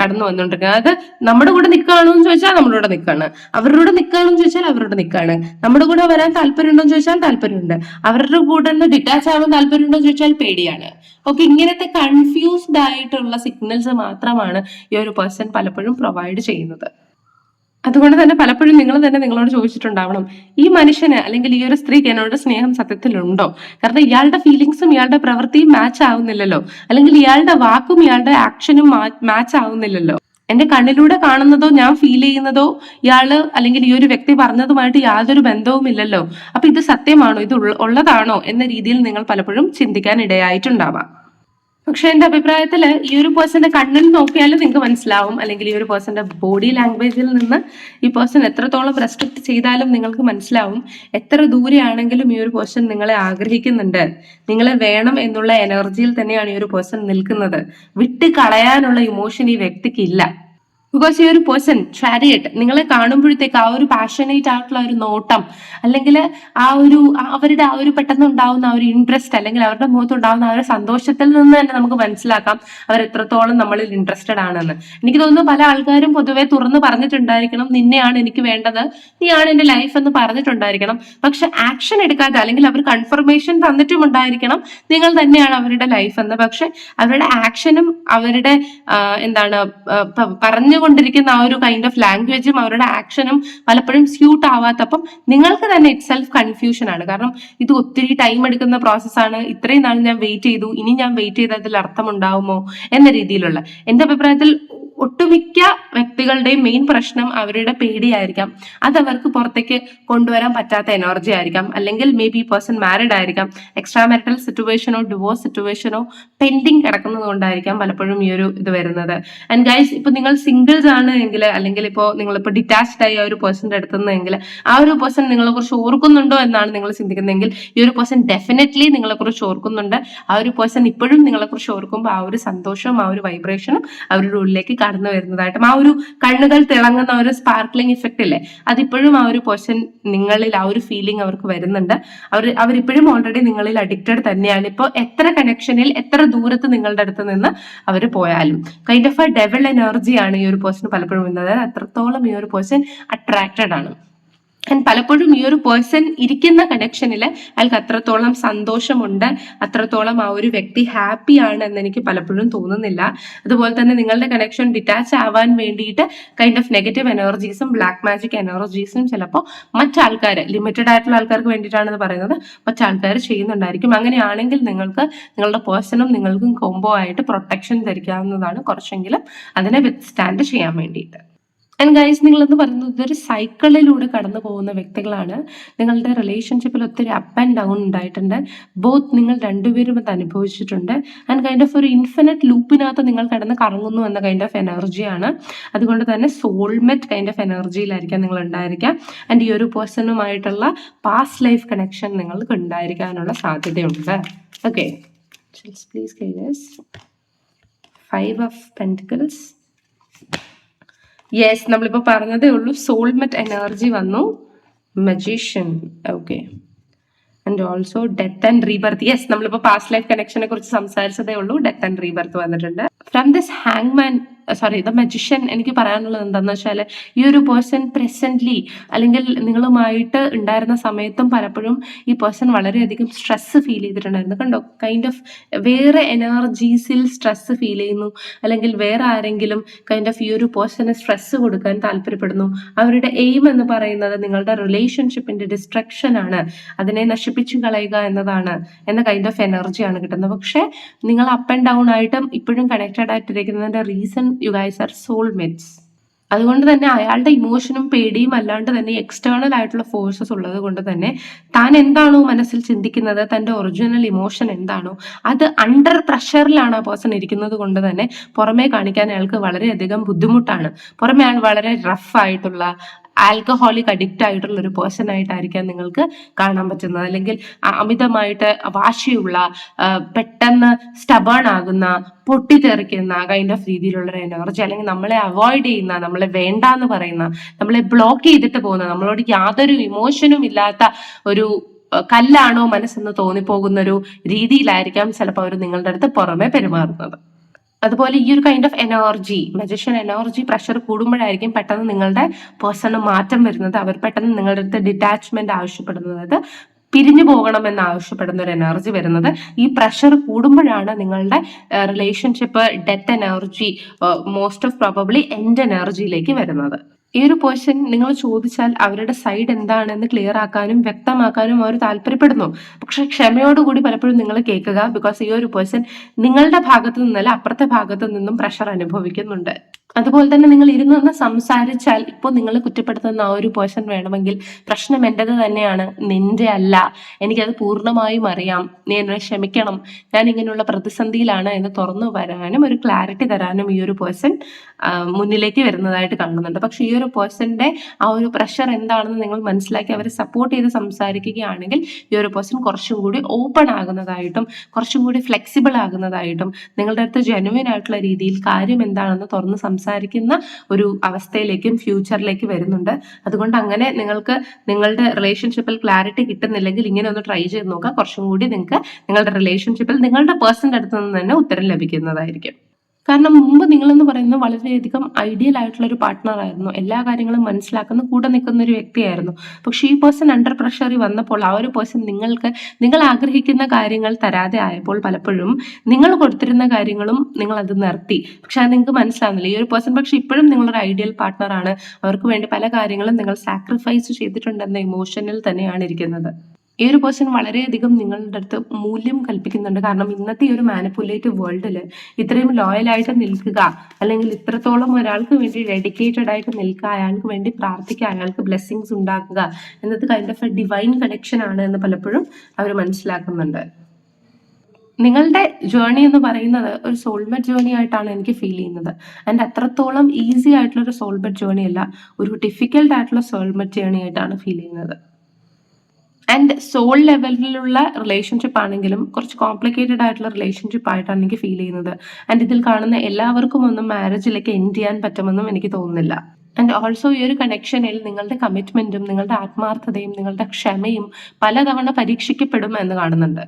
കടന്നു വന്നുകൊണ്ടിരിക്കുന്നത് അതായത് നമ്മുടെ കൂടെ നിൽക്കുകയാണോ എന്ന് ചോദിച്ചാൽ നമ്മുടെ കൂടെ നിൽക്കുകയാണ്. അവരുടെ കൂടെ നിൽക്കുകയാണോ എന്ന് ചോദിച്ചാൽ അവരുടെ നിൽക്കുകയാണ്. നമ്മുടെ കൂടെ വരാൻ താല്പര്യമുണ്ടോ എന്ന് ചോദിച്ചാൽ താല്പര്യമുണ്ട്. അവരുടെ കൂടെ നിന്ന് ഡിറ്റാച്ച് ആവാൻ താല്പര്യമുണ്ടോ എന്ന് ചോദിച്ചാൽ പേടിയാണ്. ഓക്കെ ഇങ്ങനത്തെ കൺഫ്യൂസ്ഡ് ആയിട്ടുള്ള സിഗ്നൽസ് മാത്രമാണ് ഈ ഒരു പേഴ്സൺ പലപ്പോഴും പ്രൊവൈഡ് ചെയ്യുന്നത്. അതുകൊണ്ട് തന്നെ പലപ്പോഴും നിങ്ങൾ തന്നെ നിങ്ങളോട് ചോദിച്ചിട്ടുണ്ടാവണം ഈ മനുഷ്യന് അല്ലെങ്കിൽ ഈ ഒരു സ്ത്രീക്ക് എന്നോട് സ്നേഹം സത്യത്തിലുണ്ടോ? കാരണം ഇയാളുടെ ഫീലിങ്സും ഇയാളുടെ പ്രവൃത്തിയും മാച്ച് ആവുന്നില്ലല്ലോ. അല്ലെങ്കിൽ ഇയാളുടെ വാക്കും ഇയാളുടെ ആക്ഷനും മാച്ച് ആവുന്നില്ലല്ലോ. എന്റെ കണ്ണിലൂടെ കാണുന്നതോ ഞാൻ ഫീൽ ചെയ്യുന്നതോ ഇയാൾ അല്ലെങ്കിൽ ഈ ഒരു വ്യക്തി പറഞ്ഞതുമായിട്ട് യാതൊരു ബന്ധവും ഇല്ലല്ലോ. അപ്പൊ ഇത് സത്യമാണോ? ഇത് ഉള്ളതാണോ? എന്ന രീതിയിൽ നിങ്ങൾ പലപ്പോഴും ചിന്തിക്കാൻ ഇടയായിട്ടുണ്ടാവാം. പക്ഷെ എന്റെ അഭിപ്രായത്തിൽ ഈ ഒരു പേഴ്സന്റെ കണ്ണിൽ നോക്കിയാൽ നിങ്ങൾക്ക് മനസ്സിലാവും. അല്ലെങ്കിൽ ഈ ഒരു പേഴ്സന്റെ ബോഡി ലാംഗ്വേജിൽ നിന്ന് ഈ പേഴ്സൺ എത്രത്തോളം റെസ്ട്രിക്ട് ചെയ്താലും നിങ്ങൾക്ക് മനസ്സിലാവും. എത്ര ദൂരെയാണെങ്കിലും ഈ ഒരു പേഴ്സൺ നിങ്ങളെ ആഗ്രഹിക്കുന്നുണ്ട്. നിങ്ങളെ വേണം എന്നുള്ള എനർജിയിൽ തന്നെയാണ് ഈ ഒരു പേഴ്സൺ നിൽക്കുന്നത്. വിട്ട് കളയാനുള്ള ഇമോഷൻ ഈ വ്യക്തിക്ക് ഇല്ല. ബിക്കോസ് ഈ ഒരു പേഴ്സൺ ചാരിയറ്റ് നിങ്ങളെ കാണുമ്പോഴത്തേക്ക് ആ ഒരു പാഷനേറ്റ് ആയിട്ടുള്ള ഒരു നോട്ടം അല്ലെങ്കിൽ ആ ഒരു അവരുടെ ആ ഒരു പെട്ടെന്ന് ഉണ്ടാവുന്ന ആ ഒരു ഇൻട്രസ്റ്റ് അല്ലെങ്കിൽ അവരുടെ മുഖത്ത് ഉണ്ടാവുന്ന ആ ഒരു സന്തോഷത്തിൽ നിന്ന് തന്നെ നമുക്ക് മനസ്സിലാക്കാം അവർ എത്രത്തോളം നമ്മളിൽ ഇൻട്രസ്റ്റഡ് ആണെന്ന്. എനിക്ക് തോന്നുന്നു പല ആൾക്കാരും പൊതുവെ തുറന്ന് പറഞ്ഞിട്ടുണ്ടായിരിക്കണം നിന്നെയാണ് എനിക്ക് വേണ്ടത്. നീയാണ് എന്റെ ലൈഫ് എന്ന് പറഞ്ഞിട്ടുണ്ടായിരിക്കണം. പക്ഷെ ആക്ഷൻ എടുക്കാതെ അല്ലെങ്കിൽ അവർ കൺഫർമേഷൻ തന്നിട്ടും ഉണ്ടായിരിക്കണം നിങ്ങൾ തന്നെയാണ് അവരുടെ ലൈഫ് എന്ന്. പക്ഷെ അവരുടെ ആക്ഷനും അവരുടെ എന്താണ് ആ, പ- പറഞ്ഞുകൊണ്ടിരിക്കുന്ന ആ ഒരു കൈൻഡ് ഓഫ് ലാംഗ്വേജും അവരുടെ ആക്ഷനും പലപ്പോഴും സ്യൂട്ട് ആവാത്തപ്പം നിങ്ങൾക്ക് തന്നെ ഇറ്റ് സെൽഫ് കൺഫ്യൂഷൻ ആണ്. കാരണം ഇത് ഒത്തിരി ടൈം എടുക്കുന്ന പ്രോസസ്സാണ് ഇത്രയും നാൾ ഞാൻ വെയിറ്റ് ചെയ്തു. ഇനി ഞാൻ വെയിറ്റ് ചെയ്തതിൽ അർത്ഥമുണ്ടാവുമോ എന്ന രീതിയിലുള്ള. എന്റെ അഭിപ്രായത്തിൽ ഒട്ടുമിക്ക വ്യക്തികളുടെയും മെയിൻ പ്രശ്നം അവരുടെ പേടിയായിരിക്കാം. അത് അവർക്ക് പുറത്തേക്ക് കൊണ്ടുവരാൻ പറ്റാത്ത എനർജി ആയിരിക്കാം. അല്ലെങ്കിൽ മേ ബി പേഴ്സൺ മാരിഡ് ആയിരിക്കാം. എക്സ്ട്രാ മാരിറ്റൽ സിറ്റുവേഷനോ ഡിവോഴ്സ് സിറ്റുവേഷനോ പെൻഡിങ് കിടക്കുന്നത് കൊണ്ടായിരിക്കാം പലപ്പോഴും ഈ ഒരു ഇത് വരുന്നത്. ആൻഡ് ഗൈസ് ഇപ്പൊ നിങ്ങൾ സിംഗിൾസ് ആണ് എങ്കിൽ അല്ലെങ്കിൽ ഇപ്പോൾ നിങ്ങളിപ്പോൾ ഡിറ്റാച്ച്ഡ് ആയി ആ ഒരു പേഴ്സന്റെ അടുത്തുനിന്നെങ്കിൽ ആ ഒരു പേഴ്സൺ നിങ്ങളെ കുറിച്ച് ഓർക്കുന്നുണ്ടോ എന്നാണ് നിങ്ങൾ ചിന്തിക്കുന്നതെങ്കിൽ ഈ ഒരു പേഴ്സൺ ഡെഫിനറ്റ്ലി നിങ്ങളെ കുറിച്ച് ഓർക്കുന്നുണ്ട്. ആ ഒരു പേഴ്സൺ ഇപ്പോഴും നിങ്ങളെ കുറിച്ച് ഓർക്കുമ്പോൾ ആ ഒരു സന്തോഷവും ആ ഒരു വൈബ്രേഷനും അവരുടെ ഉള്ളിലേക്ക് കടന്നു വരുന്നതായിട്ടും ആ ഒരു കണ്ണുകൾ തിളങ്ങുന്ന ഒരു സ്പാർക്ലിംഗ് ഇഫക്റ്റ് ഇല്ലേ അതിപ്പോഴും ആ ഒരു പോഷൻ നിങ്ങളിൽ ആ ഒരു ഫീലിംഗ് അവർക്ക് വരുന്നുണ്ട്. അവർ അവരിപ്പോഴും ഓൾറെഡി നിങ്ങളിൽ അഡിക്റ്റഡ് തന്നെയാണ്. ഇപ്പോൾ എത്ര കണക്ഷനിൽ എത്ര ദൂരത്ത് നിങ്ങളുടെ അടുത്ത് നിന്ന് അവർ പോയാലും. കൈൻഡ് ഓഫ് എ ഡെവൽ എനർജിയാണ് ഈ ഒരു പേഴ്സൺ പലപ്പോഴും വരുന്നത്. അത്രത്തോളം ഈ ഒരു പേഴ്സൺ അട്രാക്റ്റഡ് ആണ്. ആൻഡ് പലപ്പോഴും ഈ ഒരു പേഴ്സൺ ഇരിക്കുന്ന കണക്ഷനിൽ അയാൾക്ക് അത്രത്തോളം സന്തോഷമുണ്ട് അത്രത്തോളം ആ ഒരു വ്യക്തി ഹാപ്പി ആണ് എന്ന് എനിക്ക് പലപ്പോഴും തോന്നുന്നില്ല. അതുപോലെ തന്നെ നിങ്ങളുടെ കണക്ഷൻ ഡിറ്റാച്ച് ആവാൻ വേണ്ടിയിട്ട് കൈൻഡ് ഓഫ് നെഗറ്റീവ് എനർജീസും ബ്ലാക്ക് മാജിക് എനർജീസും ചിലപ്പോൾ മറ്റാൾക്കാർ ലിമിറ്റഡ് ആയിട്ടുള്ള ആൾക്കാർക്ക് വേണ്ടിയിട്ടാണെന്ന് പറയുന്നത് മറ്റാൾക്കാർ ചെയ്യുന്നുണ്ടായിരിക്കും. അങ്ങനെയാണെങ്കിൽ നിങ്ങൾക്ക് നിങ്ങളുടെ പേഴ്സണും നിങ്ങൾക്കും കോംബോ ആയിട്ട് പ്രൊട്ടക്ഷൻ ധരിക്കാവുന്നതാണ് കുറച്ചെങ്കിലും അതിനെ വിത്ത് സ്റ്റാൻഡ് ചെയ്യാൻ വേണ്ടിയിട്ട്. ആൻഡ് ഗൈസ് നിങ്ങളെന്ന് പറയുന്നത് ഇതൊരു സൈക്കിളിലൂടെ കടന്നു പോകുന്ന വ്യക്തികളാണ്. നിങ്ങളുടെ റിലേഷൻഷിപ്പിൽ ഒത്തിരി അപ്പ് ആൻഡ് ഡൗൺ ഉണ്ടായിട്ടുണ്ട്. ബോത്ത് നിങ്ങൾ രണ്ടുപേരും അത് അനുഭവിച്ചിട്ടുണ്ട്. ആൻഡ് കൈൻഡ് ഓഫ് ഒരു ഇൻഫിനിറ്റ് ലൂപ്പിനകത്ത് നിങ്ങൾ കടന്ന് കറങ്ങുന്നു എന്ന കൈൻഡ് ഓഫ് എനർജിയാണ് അതുകൊണ്ട് തന്നെ സോൾമെറ്റ് കൈൻഡ് ഓഫ് എനർജിയിലായിരിക്കാം നിങ്ങൾ ഉണ്ടായിരിക്കുക. ആൻഡ് ഈ ഒരു പേഴ്സണുമായിട്ടുള്ള പാസ്റ്റ് ലൈഫ് കണക്ഷൻ നിങ്ങൾക്ക് ഉണ്ടായിരിക്കാനുള്ള സാധ്യതയുണ്ട്. Okay five of pentacles yes നമ്മളിപ്പോൾ പറഞ്ഞതേ ഉള്ളൂ. സോൾമെറ്റ് എനർജി വന്നു. Magician okay and also death and rebirth yes നമ്മളിപ്പോൾ പാസ്റ്റ് ലൈഫ് കണക്ഷനെ കുറിച്ച് സംസാരിച്ചതേ ഉള്ളൂ. ഡെത്ത് ആൻഡ് റീബർത്ത് വന്നിട്ടുണ്ട്. ഫ്രം ദിസ് ഹാങ്മാൻ സോറി ദ മജിഷ്യൻ എനിക്ക് പറയാനുള്ളത് എന്താണെന്ന് വെച്ചാൽ ഈ ഒരു പേഴ്സൺ പ്രസന്റ്ലി അല്ലെങ്കിൽ നിങ്ങളുമായിട്ട് ഉണ്ടായിരുന്ന സമയത്തും പലപ്പോഴും ഈ പേഴ്സൺ വളരെയധികം സ്ട്രെസ് ഫീൽ ചെയ്തിട്ടുണ്ടായിരുന്നു. കണ്ടോ? കൈൻഡ് ഓഫ് വേറെ എനർജീസിൽ സ്ട്രെസ് ഫീൽ ചെയ്യുന്നു. അല്ലെങ്കിൽ വേറെ ആരെങ്കിലും കൈൻഡ് ഓഫ് ഈ ഒരു പേഴ്സണെ സ്ട്രെസ് കൊടുക്കാൻ താല്പര്യപ്പെടുന്നു. അവരുടെ എയിം എന്ന് പറയുന്നത് നിങ്ങളുടെ റിലേഷൻഷിപ്പിന്റെ ഡിസ്ട്രക്ഷൻ ആണ്. അതിനെ നശിപ്പിച്ചു കളയുക എന്നതാണ്. എന്ന കൈൻഡ് ഓഫ് എനർജിയാണ് കിട്ടുന്നത്. പക്ഷേ നിങ്ങൾ അപ്പ് ആൻഡ് ഡൗൺ ആയിട്ടും ഇപ്പോഴും connected ആയിട്ടിരിക്കുന്നതിന്റെ reason you guys are soulmates അതുകൊണ്ട് തന്നെ അയാളുടെ ഇമോഷനും പേടിയും അല്ലാണ്ട് തന്നെ എക്സ്റ്റേണൽ ആയിട്ടുള്ള ഫോഴ്സസ് ഉള്ളത് കൊണ്ട് തന്നെ താൻ എന്താണോ മനസ്സിൽ ചിന്തിക്കുന്നത് തന്റെ ഒറിജിനൽ ഇമോഷൻ എന്താണോ അത് അണ്ടർ പ്രഷറിലാണ് ആ പേഴ്സൺ ഇരിക്കുന്നത് കൊണ്ട് തന്നെ പുറമേ കാണിക്കാൻ അയാൾക്ക് വളരെയധികം ബുദ്ധിമുട്ടാണ്. പുറമേ അയാൾ വളരെ റഫ് ആയിട്ടുള്ള ആൽക്കഹോളിക് അഡിക്റ്റ് ആയിട്ടുള്ള ഒരു പേഴ്സൺ ആയിട്ടായിരിക്കാം നിങ്ങൾക്ക് കാണാൻ പറ്റുന്നത്. അല്ലെങ്കിൽ അമിതമായിട്ട് വാശിയുള്ള പെട്ടെന്ന് സ്റ്റബേൺ ആകുന്ന പൊട്ടിത്തെറിക്കുന്ന കൈൻഡ് ഓഫ് രീതിയിലുള്ള ഒരു എനർജി അല്ലെങ്കിൽ നമ്മളെ അവോയ്ഡ് ചെയ്യുന്ന നമ്മളെ വേണ്ട എന്ന് പറയുന്ന നമ്മളെ ബ്ലോക്ക് ചെയ്തിട്ട് പോകുന്ന നമ്മളോട് യാതൊരു ഇമോഷനും ഇല്ലാത്ത ഒരു കല്ലാണോ മനസ്സെന്ന് തോന്നിപ്പോകുന്ന ഒരു രീതിയിലായിരിക്കാം ചിലപ്പോൾ അവർ നിങ്ങളുടെ അടുത്ത് പുറമെ പെരുമാറുന്നത്. അതുപോലെ ഈ ഒരു kind of energy magician energy pressure കൂടുമ്പോഴായിരിക്കും പെട്ടെന്ന് നിങ്ങളുടെ പേഴ്സണ് മാറ്റം വരുന്നത് അവർ പെട്ടെന്ന് നിങ്ങളുടെ അടുത്ത് ഡിറ്റാച്ച്മെന്റ് ആവശ്യപ്പെടുന്നത് പിരിഞ്ഞു പോകണമെന്ന് ആവശ്യപ്പെടുന്ന ഒരു എനർജി വരുന്നത്. ഈ പ്രഷർ കൂടുമ്പോഴാണ് നിങ്ങളുടെ relationship death energy most of probably end എനർജിയിലേക്ക് വരുന്നത്. ഈ ഒരു പോർഷൻ നിങ്ങൾ ചോദിച്ചാൽ അവരുടെ സൈഡ് എന്താണെന്ന് ക്ലിയർ ആക്കാനും വ്യക്തമാക്കാനും അവർ താല്പര്യപ്പെടുന്നു. പക്ഷെ ക്ഷമയോടുകൂടി പലപ്പോഴും നിങ്ങൾ കേൾക്കുക ബിക്കോസ് ഈ ഒരു പേഴ്സൺ നിങ്ങളുടെ ഭാഗത്തു നിന്നല്ല അപ്പുറത്തെ ഭാഗത്തു നിന്നും പ്രഷർ അനുഭവിക്കുന്നുണ്ട്. അതുപോലെ തന്നെ നിങ്ങൾ ഇരുന്നൊന്ന് സംസാരിച്ചാൽ ഇപ്പോൾ നിങ്ങൾ കുറ്റപ്പെടുത്തുന്ന ആ ഒരു പേഴ്സൺ വേണമെങ്കിൽ പ്രശ്നം എന്റെത് തന്നെയാണ് നിന്റെ അല്ല. എനിക്കത് പൂർണമായും അറിയാം. നീ എന്നെ ക്ഷമിക്കണം. ഞാൻ ഇങ്ങനെയുള്ള പ്രതിസന്ധിയിലാണ് എന്ന് തുറന്നു വരാനും ഒരു ക്ലാരിറ്റി തരാനും ഈ ഒരു പേഴ്സൺ മുന്നിലേക്ക് വരുന്നതായിട്ട് കാണുന്നുണ്ട്. പക്ഷെ ഈ ഒരു പേഴ്സന്റെ ആ ഒരു പ്രഷർ എന്താണെന്ന് നിങ്ങൾ മനസ്സിലാക്കി അവരെ സപ്പോർട്ട് ചെയ്ത് സംസാരിക്കുകയാണെങ്കിൽ ഈ ഒരു പേഴ്സൺ കുറച്ചും കൂടി ഓപ്പൺ ആകുന്നതായിട്ടും കുറച്ചും കൂടി ഫ്ലെക്സിബിൾ ആകുന്നതായിട്ടും നിങ്ങളുടെ അടുത്ത് ജെനുവിൻ ആയിട്ടുള്ള രീതിയിൽ കാര്യം എന്താണെന്ന് തുറന്ന് സംസാരിക്കുന്ന ഒരു അവസ്ഥയിലേക്കും ഫ്യൂച്ചറിലേക്ക് വരുന്നുണ്ട്. അതുകൊണ്ട് അങ്ങനെ നിങ്ങൾക്ക് നിങ്ങളുടെ റിലേഷൻഷിപ്പിൽ ക്ലാരിറ്റി കിട്ടുന്നില്ലെങ്കിൽ ഇങ്ങനെ ഒന്ന് ട്രൈ ചെയ്ത് നോക്കുക കുറച്ചും കൂടി നിങ്ങൾക്ക് നിങ്ങളുടെ റിലേഷൻഷിപ്പിൽ നിങ്ങളുടെ പേഴ്സന്റെ അടുത്ത് നിന്ന് തന്നെ ഉത്തരം ലഭിക്കുന്നതായിരിക്കും. കാരണം മുമ്പ് നിങ്ങളെന്ന് പറയുന്നത് വളരെയധികം ഐഡിയൽ ആയിട്ടുള്ള ഒരു പാർട്ട്ണർ ആയിരുന്നു. എല്ലാ കാര്യങ്ങളും മനസ്സിലാക്കുന്ന കൂടെ നിൽക്കുന്ന ഒരു വ്യക്തിയായിരുന്നു. പക്ഷെ ഈ പേഴ്സൺ അണ്ടർ പ്രഷറിൽ വന്നപ്പോൾ ആ ഒരു പേഴ്സൺ നിങ്ങൾക്ക് നിങ്ങൾ ആഗ്രഹിക്കുന്ന കാര്യങ്ങൾ തരാതെ ആയപ്പോൾ പലപ്പോഴും നിങ്ങൾ കൊടുത്തിരുന്ന കാര്യങ്ങളും നിങ്ങൾ അത് നിർത്തി. പക്ഷെ അത് നിങ്ങൾക്ക് മനസ്സിലാവുന്നില്ല. ഈ ഒരു പേഴ്സൺ പക്ഷെ ഇപ്പോഴും നിങ്ങളൊരു ഐഡിയൽ പാർട്ട്ണറാണ് അവർക്ക് വേണ്ടി പല കാര്യങ്ങളും നിങ്ങൾ സാക്രിഫൈസ് ചെയ്തിട്ടുണ്ടെന്ന ഇമോഷനിൽ തന്നെയാണ് ഇരിക്കുന്നത്. ഈ ഒരു പേഴ്സൺ വളരെയധികം നിങ്ങളുടെ അടുത്ത് മൂല്യം കൽപ്പിക്കുന്നുണ്ട്. കാരണം ഇന്നത്തെ ഈ ഒരു മാനിപ്പുലേറ്റീവ് വേൾഡിൽ ഇത്രയും ലോയലായിട്ട് നിൽക്കുക അല്ലെങ്കിൽ ഇത്രത്തോളം ഒരാൾക്ക് വേണ്ടി ഡെഡിക്കേറ്റഡ് ആയിട്ട് നിൽക്കുക അയാൾക്ക് വേണ്ടി പ്രാർത്ഥിക്കുക അയാൾക്ക് ബ്ലെസ്സിങ്സ് ഉണ്ടാക്കുക എന്നത് kind of a divine connection ആണ് എന്ന് പലപ്പോഴും അവർ മനസ്സിലാക്കുന്നുണ്ട്. നിങ്ങളുടെ ജേർണി എന്ന് പറയുന്നത് ഒരു സോൾമേറ്റ് ജേർണി ആയിട്ടാണ് എനിക്ക് ഫീൽ ചെയ്യുന്നത്. ആൻഡ് അത്രത്തോളം ഈസി ആയിട്ടുള്ള ഒരു സോൾമേറ്റ് ജേർണി അല്ല ഒരു ഡിഫിക്കൽട്ട് ആയിട്ടുള്ള സോൾമേറ്റ് ജേർണി ആയിട്ടാണ് ഫീൽ ചെയ്യുന്നത്. ആൻഡ് സോൾ ലെവലിലുള്ള റിലേഷൻഷിപ്പ് ആണെങ്കിലും കുറച്ച് കോംപ്ലിക്കേറ്റഡ് ആയിട്ടുള്ള റിലേഷൻഷിപ്പ് ആയിട്ടാണ് എനിക്ക് ഫീൽ ചെയ്യുന്നത്. ആൻഡ് ഇതിൽ കാണുന്ന എല്ലാവർക്കും ഒന്നും മാരേജിലേക്ക് എൻഡ് ചെയ്യാൻ പറ്റുമെന്നും എനിക്ക് തോന്നുന്നില്ല. ആൻഡ് ഓൾസോ ഈ ഒരു കണക്ഷനിൽ നിങ്ങളുടെ കമ്മിറ്റ്മെന്റും നിങ്ങളുടെ ആത്മാർത്ഥതയും നിങ്ങളുടെ ക്ഷമയും പലതവണ പരീക്ഷിക്കപ്പെടും എന്ന് കാണുന്നുണ്ട്.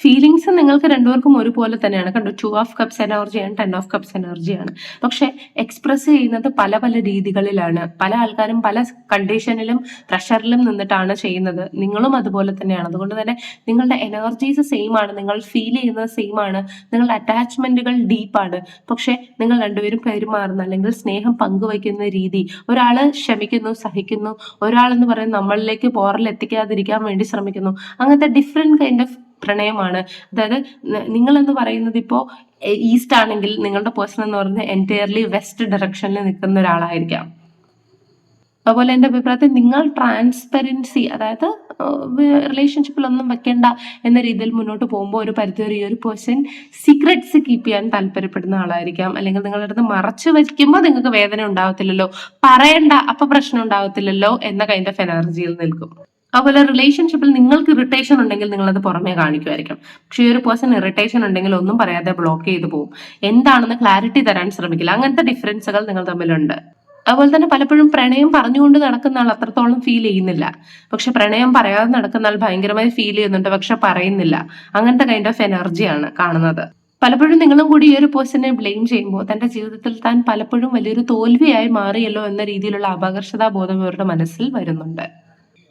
ഫീലിങ്സ് നിങ്ങൾക്ക് രണ്ടുപേർക്കും ഒരുപോലെ തന്നെയാണ്. കണ്ടോ ടു ഓഫ് കപ്സ് എനർജിയാണ് ടെൻ ഓഫ് കപ്സ് എനർജിയാണ് പക്ഷെ എക്സ്പ്രസ് ചെയ്യുന്നത് പല പല രീതികളിലാണ്. പല ആൾക്കാരും പല കണ്ടീഷനിലും പ്രഷറിലും നിന്നിട്ടാണ് ചെയ്യുന്നത്. നിങ്ങളും അതുപോലെ തന്നെയാണ്. അതുകൊണ്ട് തന്നെ നിങ്ങളുടെ എനർജീസ് സെയിം ആണ്. നിങ്ങൾ ഫീൽ ചെയ്യുന്നത് സെയിം ആണ്. നിങ്ങളുടെ അറ്റാച്ച്മെന്റുകൾ ഡീപ്പാണ് പക്ഷെ നിങ്ങൾ രണ്ടുപേരും പെരുമാറുന്ന അല്ലെങ്കിൽ സ്നേഹം പങ്കുവയ്ക്കുന്ന രീതി ഒരാൾ ക്ഷമിക്കുന്നു സഹിക്കുന്നു ഒരാളെന്ന് പറയുന്നത് നമ്മളിലേക്ക് പോറൽ എത്തിക്കാതിരിക്കാൻ വേണ്ടി ശ്രമിക്കുന്നു അങ്ങനത്തെ ഡിഫറെന്റ് കൈൻഡ് ഓഫ് പ്രണയമാണ്. അതായത് നിങ്ങൾ എന്ന് പറയുന്നത് ഇപ്പോൾ ഈസ്റ്റ് ആണെങ്കിൽ നിങ്ങളുടെ പേഴ്സൺ എന്ന് പറയുന്നത് എന്റയർലി വെസ്റ്റ് ഡയറക്ഷനിൽ നിൽക്കുന്ന ഒരാളായിരിക്കാം. അതുപോലെ എന്റെ അഭിപ്രായത്തിൽ നിങ്ങൾ ട്രാൻസ്പെറൻസി അതായത് റിലേഷൻഷിപ്പിലൊന്നും വെക്കേണ്ട എന്ന രീതിയിൽ മുന്നോട്ട് പോകുമ്പോൾ ഒരു പരിധിവരെ ഈ ഒരു പേഴ്സൺ സീക്രറ്റ്സ് കീപ്പ് ചെയ്യാൻ താല്പര്യപ്പെടുന്ന ആളായിരിക്കാം. അല്ലെങ്കിൽ നിങ്ങളുടെ അടുത്ത് മറച്ചു വയ്ക്കുമ്പോൾ നിങ്ങൾക്ക് വേദന ഉണ്ടാവത്തില്ലല്ലോ പറയണ്ട അപ്പൊ പ്രശ്നം ഉണ്ടാവത്തില്ലല്ലോ എന്ന കൈൻഡ് ഓഫ് എനർജിയിൽ നിൽക്കും. അതുപോലെ റിലേഷൻഷിപ്പിൽ നിങ്ങൾക്ക് ഇറിറ്റേഷൻ ഉണ്ടെങ്കിൽ നിങ്ങൾ അത് പുറമേ കാണിക്കുമായിരിക്കും. പക്ഷെ ഈ ഒരു പേഴ്സൺ ഇറിറ്റേഷൻ ഉണ്ടെങ്കിൽ ഒന്നും പറയാതെ ബ്ലോക്ക് ചെയ്തു പോകും എന്താണെന്ന് ക്ലാരിറ്റി തരാൻ ശ്രമിക്കില്ല. അങ്ങനത്തെ ഡിഫറൻസുകൾ നിങ്ങൾ തമ്മിലുണ്ട്. അതുപോലെ തന്നെ പലപ്പോഴും പ്രണയം പറഞ്ഞുകൊണ്ട് നടക്കുന്ന ആൾ അത്രത്തോളം ഫീൽ ചെയ്യുന്നില്ല. പക്ഷെ പ്രണയം പറയാതെ നടക്കുന്ന ആൾ ഭയങ്കരമായി ഫീൽ ചെയ്യുന്നുണ്ട് പക്ഷെ പറയുന്നില്ല. അങ്ങനത്തെ കൈൻഡ് ഓഫ് എനർജിയാണ് കാണുന്നത്. പലപ്പോഴും നിങ്ങളും കൂടി ഈ ഒരു പേഴ്സണെ ബ്ലെയിം ചെയ്യുമ്പോൾ തന്റെ ജീവിതത്തിൽ താൻ പലപ്പോഴും വലിയൊരു തോൽവിയായി മാറിയല്ലോ എന്ന രീതിയിലുള്ള അപകർഷതാ ബോധം ഇവരുടെ മനസ്സിൽ വരുന്നുണ്ട്.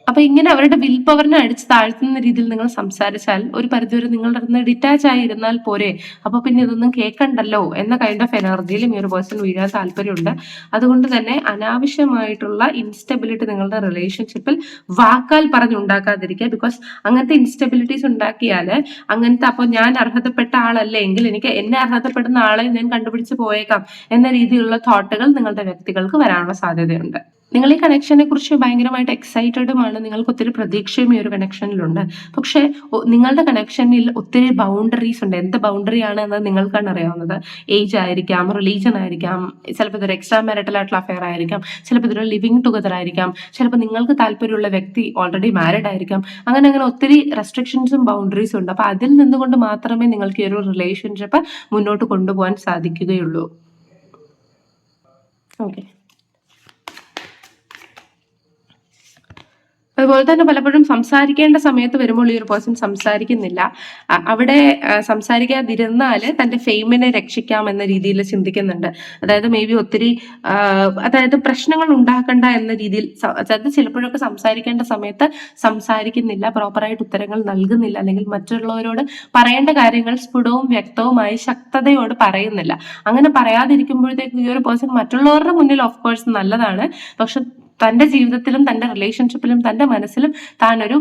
അപ്പൊ ഇങ്ങനെ അവരുടെ വിൽ പവറിനെ അടിച്ച് താഴ്ത്തുന്ന രീതിയിൽ നിങ്ങൾ സംസാരിച്ചാൽ ഒരു പരിധിവരെ നിങ്ങളുടെ അടുത്ത് ഡിറ്റാച്ച് ആയി ഇരുന്നാൽ പോരെ. അപ്പൊ പിന്നെ ഇതൊന്നും കേൾക്കണ്ടല്ലോ എന്ന കൈൻഡ് ഓഫ് എനർജിയിലും ഈ ഒരു പേഴ്സൺ വീഴാൻ താല്പര്യമുണ്ട്. അതുകൊണ്ട് തന്നെ അനാവശ്യമായിട്ടുള്ള ഇൻസ്റ്റബിലിറ്റി നിങ്ങളുടെ റിലേഷൻഷിപ്പിൽ വാക്കാൽ പറഞ്ഞുണ്ടാക്കാതിരിക്കുക ബിക്കോസ് അങ്ങനത്തെ ഇൻസ്റ്റബിലിറ്റീസ് ഉണ്ടാക്കിയാൽ അങ്ങനത്തെ അപ്പോൾ ഞാൻ അർഹതപ്പെട്ട ആളല്ലേ എങ്കിൽ എനിക്ക് എന്നെ അർഹതപ്പെടുന്ന ആളെ ഞാൻ കണ്ടുപിടിച്ച് പോയേക്കാം എന്ന രീതിയിലുള്ള തോട്ടുകൾ നിങ്ങളുടെ വ്യക്തികൾക്ക് വരാനുള്ള സാധ്യതയുണ്ട്. നിങ്ങൾ ഈ കണക്ഷനെ കുറിച്ച് ഭയങ്കരമായിട്ട് എക്സൈറ്റഡുമാണ് നിങ്ങൾക്ക് ഒത്തിരി പ്രതീക്ഷയും ഈ ഒരു കണക്ഷനിലുണ്ട് പക്ഷേ നിങ്ങളുടെ കണക്ഷനിൽ ഒത്തിരി ബൗണ്ടറീസ് ഉണ്ട്. എന്ത് ബൗണ്ടറി ആണ് എന്ന് നിങ്ങൾക്കാണ് അറിയാവുന്നത്. ഏജ് ആയിരിക്കാം റിലീജൻ ആയിരിക്കാം ചിലപ്പോൾ ഇതൊരു എക്സ്ട്രാ മാരിറ്റൽ ആയിട്ടുള്ള അഫെയർ ആയിരിക്കാം ചിലപ്പോൾ ഇതൊരു ലിവിങ് ടുഗദർ ആയിരിക്കാം ചിലപ്പോൾ നിങ്ങൾക്ക് താല്പര്യമുള്ള വ്യക്തി ഓൾറെഡി മാരിഡ് ആയിരിക്കാം. അങ്ങനെ അങ്ങനെ ഒത്തിരി റെസ്ട്രിക്ഷൻസും ബൗണ്ടറീസും ഉണ്ട്. അപ്പോൾ അതിൽ നിന്നുകൊണ്ട് മാത്രമേ നിങ്ങൾക്ക് ഈ ഒരു റിലേഷൻഷിപ്പ് മുന്നോട്ട് കൊണ്ടുപോകാൻ സാധിക്കുകയുള്ളൂ. ഓക്കെ അതുപോലെ തന്നെ പലപ്പോഴും സംസാരിക്കേണ്ട സമയത്ത് വരുമ്പോൾ ഈ ഒരു പേഴ്സൺ സംസാരിക്കുന്നില്ല. അവിടെ സംസാരിക്കാതിരുന്നാൽ തന്റെ ഫെയിമിനെ രക്ഷിക്കാം എന്ന രീതിയിൽ ചിന്തിക്കുന്നുണ്ട്. അതായത് മേ ബി ഒത്തിരി അതായത് പ്രശ്നങ്ങൾ ഉണ്ടാക്കണ്ട എന്ന രീതിയിൽ അതായത് ചിലപ്പോഴൊക്കെ സംസാരിക്കേണ്ട സമയത്ത് സംസാരിക്കുന്നില്ല പ്രോപ്പറായിട്ട് ഉത്തരങ്ങൾ നൽകുന്നില്ല അല്ലെങ്കിൽ മറ്റുള്ളവരോട് പറയേണ്ട കാര്യങ്ങൾ സ്ഫുടവും വ്യക്തവുമായി ശക്തതയോട് പറയുന്നില്ല. അങ്ങനെ പറയാതിരിക്കുമ്പോഴത്തേക്ക് ഈ ഒരു പേഴ്സൺ മറ്റുള്ളവരുടെ മുന്നിൽ ഓഫ് കോഴ്സ് നല്ലതാണ്. പക്ഷെ തന്റെ ജീവിതത്തിലും തന്റെ റിലേഷൻഷിപ്പിലും തന്റെ മനസ്സിലും താൻ ഒരു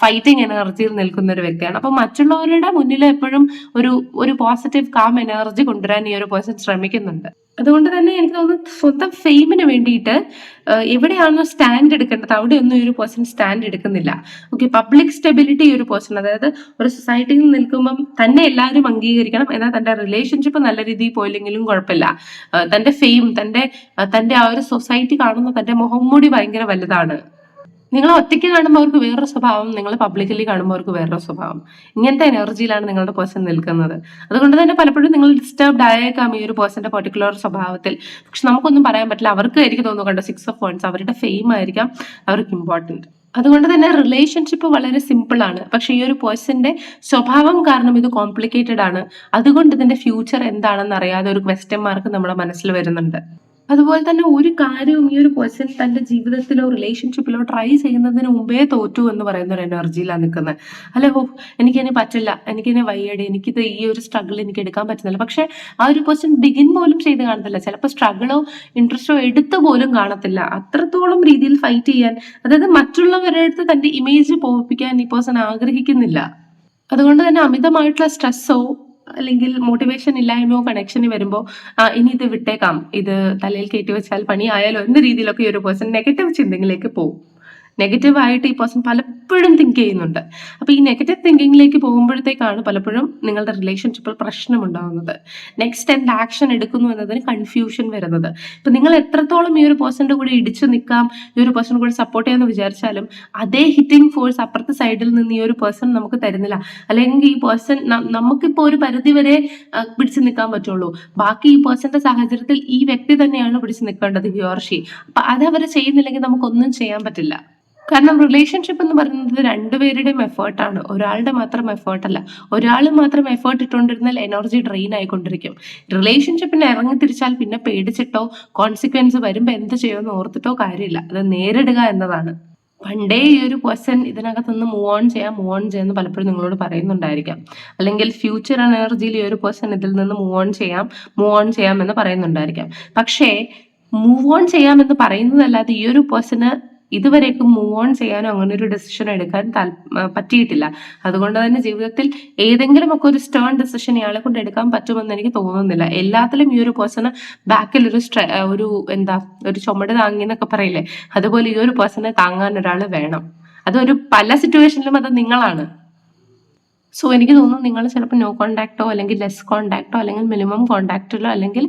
ഫൈറ്റിംഗ് എനർജിയിൽ നിൽക്കുന്ന ഒരു വ്യക്തിയാണ്. അപ്പൊ മറ്റുള്ളവരുടെ മുന്നിൽ എപ്പോഴും ഒരു ഒരു പോസിറ്റീവ് കാം എനർജി കൊണ്ടുവരാൻ ഈ ഒരു പേഴ്സൺ ശ്രമിക്കുന്നുണ്ട്. അതുകൊണ്ട് തന്നെ എനിക്ക് തോന്നുന്നു സ്വന്തം ഫെയിമിന് വേണ്ടിയിട്ട് എവിടെയാണോ സ്റ്റാൻഡ് എടുക്കേണ്ടത് അവിടെയൊന്നും ഈ ഒരു പേഴ്സൺ സ്റ്റാൻഡ് എടുക്കുന്നില്ല. ഓക്കെ പബ്ലിക് സ്റ്റെബിലിറ്റി ഒരു പേഴ്സൺ അതായത് ഒരു സൊസൈറ്റിയിൽ നിൽക്കുമ്പം തന്നെ എല്ലാവരും അംഗീകരിക്കണം എന്നാൽ തന്റെ റിലേഷൻഷിപ്പ് നല്ല രീതിയിൽ പോയില്ലെങ്കിലും കുഴപ്പമില്ല. തന്റെ ഫെയിം തന്റെ തന്റെ ആ ഒരു സൊസൈറ്റി കാണുന്ന തന്റെ മുഖംമൂടി ഭയങ്കര വലുതാണ്. നിങ്ങൾ ഒറ്റയ്ക്ക് കാണുമ്പോൾ അവർക്ക് വേറൊരു സ്വഭാവം നിങ്ങൾ പബ്ലിക്കലി കാണുമ്പോൾ അവർക്ക് വേറൊരു സ്വഭാവം. ഇങ്ങനത്തെ എനർജിയിലാണ് നിങ്ങളുടെ പേഴ്സൺ നിൽക്കുന്നത്. അതുകൊണ്ട് തന്നെ പലപ്പോഴും നിങ്ങൾ ഡിസ്റ്റർബ്ഡ് ആയേക്കാം ഈ ഒരു പേഴ്സന്റെ പെർട്ടിക്കുലർ സ്വഭാവത്തിൽ. പക്ഷെ നമുക്കൊന്നും പറയാൻ പറ്റില്ല. അവർക്ക് എനിക്ക് തോന്നുന്നു കണ്ട സിക്സ് ഓഫ് പോയിന്റ്സ് അവരുടെ ഫെയിം ആയിരിക്കാം അവർക്ക് ഇമ്പോർട്ടന്റ് അതുകൊണ്ട് തന്നെ റിലേഷൻഷിപ്പ് വളരെ സിമ്പിൾ ആണ്. പക്ഷെ ഈ ഒരു പേഴ്സന്റെ സ്വഭാവം കാരണം ഇത് കോംപ്ലിക്കേറ്റഡ് ആണ്. അതുകൊണ്ട് ഇതിന്റെ ഫ്യൂച്ചർ എന്താണെന്ന് അറിയാതെ ഒരു ക്വസ്റ്റ്യൻ മാർക്ക് നമ്മുടെ മനസ്സിൽ വരുന്നുണ്ട്. അതുപോലെ തന്നെ ഒരു കാര്യവും ഈ ഒരു പേഴ്സൺ തന്റെ ജീവിതത്തിലോ റിലേഷൻഷിപ്പിലോ ട്രൈ ചെയ്യുന്നതിന് മുമ്പേ തോറ്റു എന്ന് പറയുന്ന ഒരു എനർജിയിലാണ് നിൽക്കുന്നത് അല്ലെ ഹോ? എനിക്കിനി പറ്റില്ല. എനിക്കിനി വയ്യടി. എനിക്കിത് ഈ ഒരു സ്ട്രഗിൾ എനിക്ക് എടുക്കാൻ പറ്റുന്നില്ല. പക്ഷെ ആ ഒരു പേഴ്സൺ ബിഗിൻ പോലും ചെയ്ത് കാണത്തില്ല. ചിലപ്പോൾ സ്ട്രഗിളോ ഇൻട്രസ്റ്റോ എടുത്തു പോലും കാണത്തില്ല. അത്രത്തോളം രീതിയിൽ ഫൈറ്റ് ചെയ്യാൻ അതായത് മറ്റുള്ളവരുടെ അടുത്ത് തന്റെ ഇമേജ് പോവിപ്പിക്കാൻ ഈ പേഴ്സൺ ആഗ്രഹിക്കുന്നില്ല. അതുകൊണ്ട് തന്നെ അമിതമായിട്ടുള്ള സ്ട്രെസ്സോ അല്ലെങ്കിൽ മോട്ടിവേഷൻ ഇല്ലായ്മയോ കണക്ഷന് വരുമ്പോൾ ഇനി ഇത് വിട്ടേക്കാം. ഇത് തലയിൽ കയറ്റി വെച്ചാൽ പണിയായാലോ എന്ന രീതിയിലൊക്കെ ഈ ഒരു പേഴ്സൺ നെഗറ്റീവ് ചിന്തയിലേക്ക് പോകും. നെഗറ്റീവ് ആയിട്ട് ഈ പേഴ്സൺ പലപ്പോഴും തിങ്ക് ചെയ്യുന്നുണ്ട്. അപ്പോൾ ഈ നെഗറ്റീവ് തിങ്കിങ്ങിലേക്ക് പോകുമ്പോഴത്തേക്കാണ് പലപ്പോഴും നിങ്ങളുടെ റിലേഷൻഷിപ്പിൽ പ്രശ്നം ഉണ്ടാകുന്നത്. നെക്സ്റ്റ് എന്ത് ആക്ഷൻ എടുക്കുന്നു എന്നതിന് കൺഫ്യൂഷൻ വരുന്നത്. ഇപ്പൊ നിങ്ങൾ എത്രത്തോളം ഈ ഒരു പേഴ്സന്റെ കൂടെ ഇടിച്ചു നിൽക്കാം ഈ ഒരു പേഴ്സൺ കൂടെ സപ്പോർട്ട് ചെയ്യാമെന്ന് വിചാരിച്ചാലും അതേ ഹിറ്റിംഗ് ഫോഴ്സ് അപ്പുറത്തെ സൈഡിൽ നിന്ന് ഈ ഒരു പേഴ്സൺ നമുക്ക് തരുന്നില്ല. അല്ലെങ്കിൽ ഈ പേഴ്സൺ നമുക്കിപ്പോ ഒരു പരിധി വരെ പിടിച്ചു നിൽക്കാൻ പറ്റുള്ളൂ. ബാക്കി ഈ പേഴ്സന്റെ സാഹചര്യത്തിൽ ഈ വ്യക്തി തന്നെയാണ് പിടിച്ചു നിൽക്കേണ്ടത് ഹിയോർഷി അപ്പൊ അത് അവർ ചെയ്യുന്നില്ലെങ്കിൽ നമുക്കൊന്നും ചെയ്യാൻ പറ്റില്ല. കാരണം റിലേഷൻഷിപ്പ് എന്ന് പറയുന്നത് രണ്ടുപേരുടെയും എഫേർട്ടാണ് ഒരാളുടെ മാത്രം എഫേർട്ടല്ല ഒരാൾ മാത്രം എഫേർട്ട് ഇട്ടുകൊണ്ടിരുന്നാൽ എനർജി ഡ്രെയിൻ ആയിക്കൊണ്ടിരിക്കും. റിലേഷൻഷിപ്പിന് ഇറങ്ങി തിരിച്ചാൽ പിന്നെ പേടിച്ചിട്ടോ കോൺസിക്വൻസ് വരുമ്പോൾ എന്ത് ചെയ്യുമെന്ന് ഓർത്തിട്ടോ കാര്യമില്ല. അത് നേരിടുക എന്നതാണ്. പണ്ടേ ഈ ഒരു പേഴ്സൺ ഇതിനകത്ത് നിന്ന് മൂവ് ഓൺ ചെയ്യാം മൂവ് ഓൺ ചെയ്യാമെന്ന് പലപ്പോഴും നിങ്ങളോട് പറയുന്നുണ്ടായിരിക്കാം. അല്ലെങ്കിൽ ഫ്യൂച്ചർ എനർജിയിൽ ഈ ഒരു പേഴ്സൺ ഇതിൽ നിന്ന് മൂവ് ഓൺ ചെയ്യാം മൂവ് ഓൺ ചെയ്യാം എന്ന് പറയുന്നുണ്ടായിരിക്കാം. പക്ഷേ മൂവ് ഓൺ ചെയ്യാമെന്ന് പറയുന്നതല്ലാതെ ഈ ഒരു പേഴ്സണ് ഇതുവരേക്കും മൂവ് ഓൺ ചെയ്യാനോ അങ്ങനെ ഒരു ഡെസിഷൻ എടുക്കാൻ പറ്റിയിട്ടില്ല. അതുകൊണ്ട് തന്നെ ജീവിതത്തിൽ ഏതെങ്കിലും ഒക്കെ ഒരു സ്റ്റേൺ ഡെസിഷൻ ഇയാളെ കൊണ്ട് എടുക്കാൻ പറ്റുമെന്ന് എനിക്ക് തോന്നുന്നില്ല. എല്ലാത്തിലും ഈ ഒരു പേഴ്സണ് ബാക്കിൽ ഒരു ഒരു എന്താ ഒരു ചുമട് താങ്ങി എന്നൊക്കെ പറയില്ലേ? അതുപോലെ ഈ ഒരു പേഴ്സണെ താങ്ങാൻ ഒരാൾ വേണം. അതൊരു പല സിറ്റുവേഷനിലും അത് നിങ്ങളാണ്. സോ എനിക്ക് തോന്നുന്നു നിങ്ങൾ ചിലപ്പോൾ നോ കോണ്ടാക്റ്റോ അല്ലെങ്കിൽ ലെസ് കോണ്ടാക്റ്റോ അല്ലെങ്കിൽ മിനിമം കോണ്ടാക്റ്റിലോ അല്ലെങ്കിൽ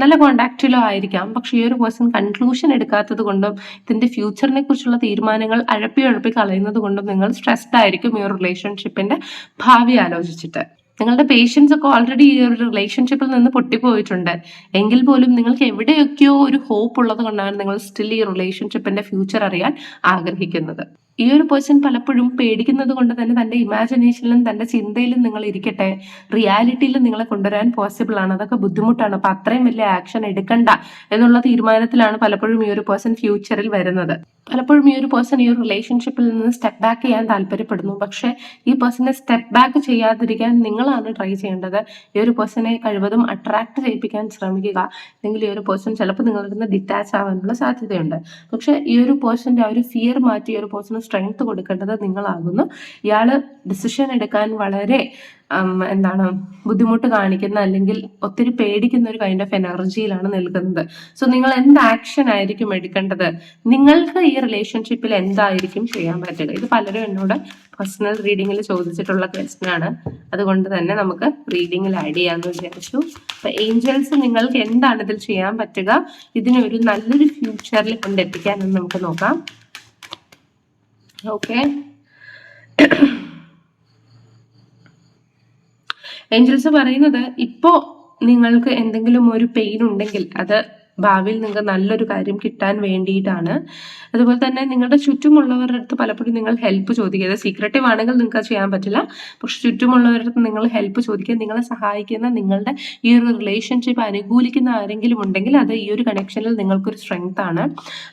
നല്ല കോണ്ടാക്റ്റിലോ ആയിരിക്കാം. പക്ഷേ ഈ ഒരു പേഴ്സൺ കൺക്ലൂഷൻ എടുക്കാത്തത് കൊണ്ടും ഇതിന്റെ ഫ്യൂച്ചറിനെ കുറിച്ചുള്ള തീരുമാനങ്ങൾ അഴപ്പി ഉഴപ്പി കളയുന്നത് കൊണ്ടും നിങ്ങൾ സ്ട്രെസ്ഡ് ആയിരിക്കും ഈ ഒരു റിലേഷൻഷിപ്പിന്റെ ഭാവി ആലോചിച്ചിട്ട്. നിങ്ങളുടെ പേഷ്യൻസ് ഒക്കെ ഓൾറെഡി ഈ ഒരു റിലേഷൻഷിപ്പിൽ നിന്ന് പൊട്ടിപ്പോയിട്ടുണ്ട്. എങ്കിൽ പോലും നിങ്ങൾക്ക് എവിടെയൊക്കെയോ ഒരു ഹോപ്പ് ഉള്ളത് കൊണ്ടാണ് നിങ്ങൾ സ്റ്റിൽ ഈ റിലേഷൻഷിപ്പിന്റെ ഫ്യൂച്ചർ അറിയാൻ ആഗ്രഹിക്കുന്നത്. ഈ ഒരു പേഴ്സൺ പലപ്പോഴും പേടിക്കുന്നത് കൊണ്ട് തന്നെ തന്റെ ഇമാജിനേഷനിലും തന്റെ ചിന്തയിലും നിങ്ങൾ ഇരിക്കട്ടെ. റിയാലിറ്റിയിൽ നിങ്ങളെ കൊണ്ടുവരാൻ പോസിബിൾ ആണ്. അതൊക്കെ ബുദ്ധിമുട്ടാണ്. അപ്പൊ അത്രയും വലിയ ആക്ഷൻ എടുക്കണ്ട എന്നുള്ള തീരുമാനത്തിലാണ് പലപ്പോഴും ഈ ഒരു പേഴ്സൺ ഫ്യൂച്ചറിൽ വരുന്നത്. പലപ്പോഴും ഈ ഒരു പേഴ്സൺ ഈ ഒരു റിലേഷൻഷിപ്പിൽ നിന്ന് സ്റ്റെപ്പ് ബാക്ക് ചെയ്യാൻ താല്പര്യപ്പെടുന്നു. പക്ഷേ ഈ പേഴ്സണെ സ്റ്റെപ്പ് ബാക്ക് ചെയ്യാതിരിക്കാൻ നിങ്ങളാണ് ട്രൈ ചെയ്യേണ്ടത്. ഈ ഒരു പേഴ്സണെ കഴിവതും അട്രാക്ട് ചെയ്യിപ്പിക്കാൻ ശ്രമിക്കുക. അല്ലെങ്കിൽ ഈ ഒരു പേഴ്സൺ ചിലപ്പോൾ നിങ്ങളിൽ നിന്ന് ഡിറ്റാച്ച് ആവാനുള്ള സാധ്യതയുണ്ട്. പക്ഷേ ഈ ഒരു പേഴ്സന്റെ ആ ഒരു ഫിയർ മാറ്റി ഈ ഒരു പേഴ്സണ് സ്ട്രെങ്ത് കൊടുക്കേണ്ടത് നിങ്ങളാകുന്നു. ഇയാൾ ഡിസിഷൻ എടുക്കാൻ വളരെ എന്താണ് ബുദ്ധിമുട്ട് കാണിക്കുന്ന അല്ലെങ്കിൽ ഒത്തിരി പേടിക്കുന്ന ഒരു കൈൻഡ് ഓഫ് എനർജിയിലാണ് നിൽക്കുന്നത്. സോ നിങ്ങൾ എന്ത് ആക്ഷൻ ആയിരിക്കും എടുക്കേണ്ടത്? നിങ്ങൾക്ക് ഈ റിലേഷൻഷിപ്പിൽ എന്തായിരിക്കും ചെയ്യാൻ പറ്റുക? ഇത് പലരും എന്നോട് പേഴ്സണൽ റീഡിങ്ങിൽ ചോദിച്ചിട്ടുള്ള ക്വസ്റ്റ്യൻ ആണ്. അതുകൊണ്ട് തന്നെ നമുക്ക് റീഡിങ്ങിൽ ആഡ് ചെയ്യാമെന്ന് വിചാരിച്ചു. അപ്പൊ ഏഞ്ചൽസ് നിങ്ങൾക്ക് എന്താണ് ഇതിൽ ചെയ്യാൻ പറ്റുക? ഇതിനൊരു നല്ലൊരു ഫ്യൂച്ചറിൽ കൊണ്ടെത്തിക്കാനെന്ന് നമുക്ക് നോക്കാം. ഓക്കെ ഏഞ്ചൽസ് പറയുന്നത് ഇപ്പോ നിങ്ങൾക്ക് എന്തെങ്കിലും ഒരു പെയിൻ ഉണ്ടെങ്കിൽ അത് ഭാവിയിൽ നിങ്ങൾക്ക് നല്ലൊരു കാര്യം കിട്ടാൻ വേണ്ടിയിട്ടാണ്. അതുപോലെ തന്നെ നിങ്ങളുടെ ചുറ്റുമുള്ളവരുടെ അടുത്ത് പലപ്പോഴും നിങ്ങൾ ഹെൽപ്പ് ചോദിക്കുക. സീക്രട്ടീവ് ആണെങ്കിൽ നിങ്ങൾക്ക് ചെയ്യാൻ പറ്റില്ല. പക്ഷെ ചുറ്റുമുള്ളവരുടെ അടുത്ത് നിങ്ങൾ ഹെൽപ്പ് ചോദിക്കുക. നിങ്ങളെ സഹായിക്കുന്ന നിങ്ങളുടെ ഈ ഒരു റിലേഷൻഷിപ്പ് അനുകൂലിക്കുന്ന ആരെങ്കിലും ഉണ്ടെങ്കിൽ അത് ഈ ഒരു കണക്ഷനിൽ നിങ്ങൾക്കൊരു സ്ട്രെങ്ത് ആണ്.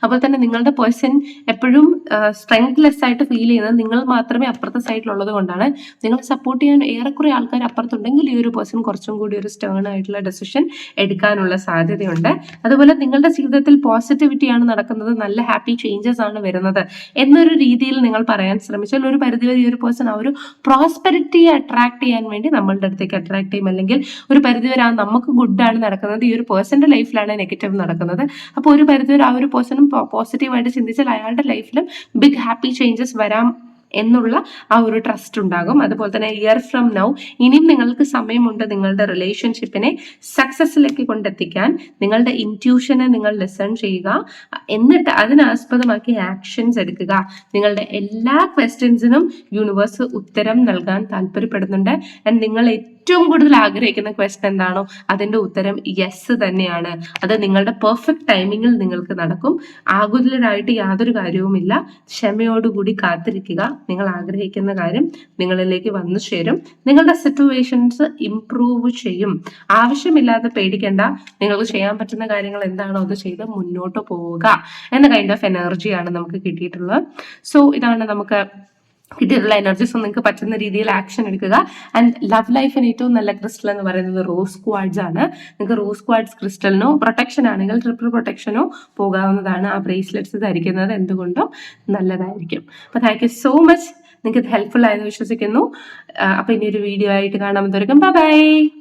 അതുപോലെ തന്നെ നിങ്ങളുടെ പേഴ്സൺ എപ്പോഴും സ്ട്രെങ്ത് ലെസ് ആയിട്ട് ഫീൽ ചെയ്യുന്നത് നിങ്ങൾ മാത്രമേ അപ്പുറത്തെ സൈഡിലുള്ളത് കൊണ്ടാണ്. നിങ്ങളെ സപ്പോർട്ട് ചെയ്യാൻ ഏറെക്കുറെ ആൾക്കാർ അപ്പുറത്തുണ്ടെങ്കിൽ ഈ ഒരു പേഴ്സൺ കുറച്ചും കൂടി ഒരു സ്റ്റേൺ ആയിട്ടുള്ള ഡെസിഷൻ എടുക്കാനുള്ള സാധ്യതയുണ്ട്. അതുപോലെ നിങ്ങളുടെ ജീവിതത്തിൽ പോസിറ്റിവിറ്റിയാണ് നടക്കുന്നത് നല്ല ഹാപ്പി ചേഞ്ചസ് ആണ് വരുന്നത് എന്നൊരു രീതിയിൽ നിങ്ങൾ പറയാൻ ശ്രമിച്ചാൽ ഒരു പരിധിവരെ ഈ ഒരു പേഴ്സൺ ആ ഒരു പ്രോസ്പെരിറ്റിയെ അട്രാക്ട് ചെയ്യാൻ വേണ്ടി നമ്മളുടെ അടുത്തേക്ക് അട്രാക്ട് ചെയ്യും. അല്ലെങ്കിൽ ഒരു പരിധിവരെ ആ നമുക്ക് ഗുഡാണ് നടക്കുന്നത് ഈ ഒരു പേഴ്സന്റെ ലൈഫിലാണ് നെഗറ്റീവ് നടക്കുന്നത്. അപ്പോൾ ഒരു പരിധിവരെ ആ ഒരു പേഴ്സണും പോസിറ്റീവായിട്ട് ചിന്തിച്ചാൽ അയാളുടെ ലൈഫിലും ബിഗ് ഹാപ്പി ചേഞ്ചസ് വരാം എന്നുള്ള ആ ഒരു ട്രസ്റ്റ് ഉണ്ടാകും. അതുപോലെ തന്നെ ഇയർ ഫ്രം നൗ ഇനിയും നിങ്ങൾക്ക് സമയമുണ്ട് നിങ്ങളുടെ റിലേഷൻഷിപ്പിനെ സക്സസ്സിലേക്ക് കൊണ്ടെത്തിക്കാൻ. നിങ്ങളുടെ ഇന്റ്യൂഷനെ നിങ്ങൾ ലെസൺ ചെയ്യുക. എന്നിട്ട് അതിനാസ്പദമാക്കി ആക്ഷൻസ് എടുക്കുക. നിങ്ങളുടെ എല്ലാ ക്വസ്റ്റ്യൻസിനും യൂണിവേഴ്സ് ഉത്തരം നൽകാൻ താല്പര്യപ്പെടുന്നുണ്ട്. ആൻഡ് നിങ്ങൾ ഏറ്റവും കൂടുതൽ ആഗ്രഹിക്കുന്ന ക്വസ്റ്റ്യൻ എന്താണോ അതിന്റെ ഉത്തരം യെസ് തന്നെയാണ്. അത് നിങ്ങളുടെ പെർഫെക്റ്റ് ടൈമിങ്ങിൽ നിങ്ങൾക്ക് നടക്കും. ആകുലരായിട്ട് യാതൊരു കാര്യവുമില്ല. ക്ഷമയോടുകൂടി കാത്തിരിക്കുക. നിങ്ങൾ ആഗ്രഹിക്കുന്ന കാര്യം നിങ്ങളിലേക്ക് വന്നു ചേരും. നിങ്ങളുടെ സിറ്റുവേഷൻസ് ഇംപ്രൂവ് ചെയ്യും. ആവശ്യമില്ലാതെ പേടിക്കേണ്ട. നിങ്ങൾക്ക് ചെയ്യാൻ പറ്റുന്ന കാര്യങ്ങൾ എന്താണോ അത് ചെയ്ത് മുന്നോട്ട് പോവുക. എന്ന കൈൻഡ് ഓഫ് എനർജിയാണ് നമുക്ക് കിട്ടിയിട്ടുള്ളത്. സോ ഇതാണ് നമുക്ക് കിട്ടിയിട്ടുള്ള എനർജീസ് നിങ്ങൾക്ക് പറ്റുന്ന രീതിയിൽ ആക്ഷൻ എടുക്കുക. ആൻഡ് ലവ് ലൈഫിന് ഏറ്റവും നല്ല ക്രിസ്റ്റൽ എന്ന് പറയുന്നത് റോസ് ക്വാഡ്സ് ആണ്. നിങ്ങൾക്ക് റോസ് ക്വാഡ്സ് ക്രിസ്റ്റലിനോ പ്രൊട്ടക്ഷൻ ആണെങ്കിൽ ട്രിപ്പിൾ പ്രൊട്ടക്ഷനോ പോകാവുന്നതാണ് ആ ബ്രേസ്ലെറ്റ്സ് ധരിക്കുന്നത് എന്തുകൊണ്ടും നല്ലതായിരിക്കും. അപ്പൊ താങ്ക് യു സോ മച്ച് നിങ്ങൾക്ക് ഇത് ഹെൽപ്ഫുൾ ആയെന്ന് വിശ്വസിക്കുന്നു. അപ്പൊ ഇനി ഒരു വീഡിയോ ആയിട്ട് കാണാൻ ബൈ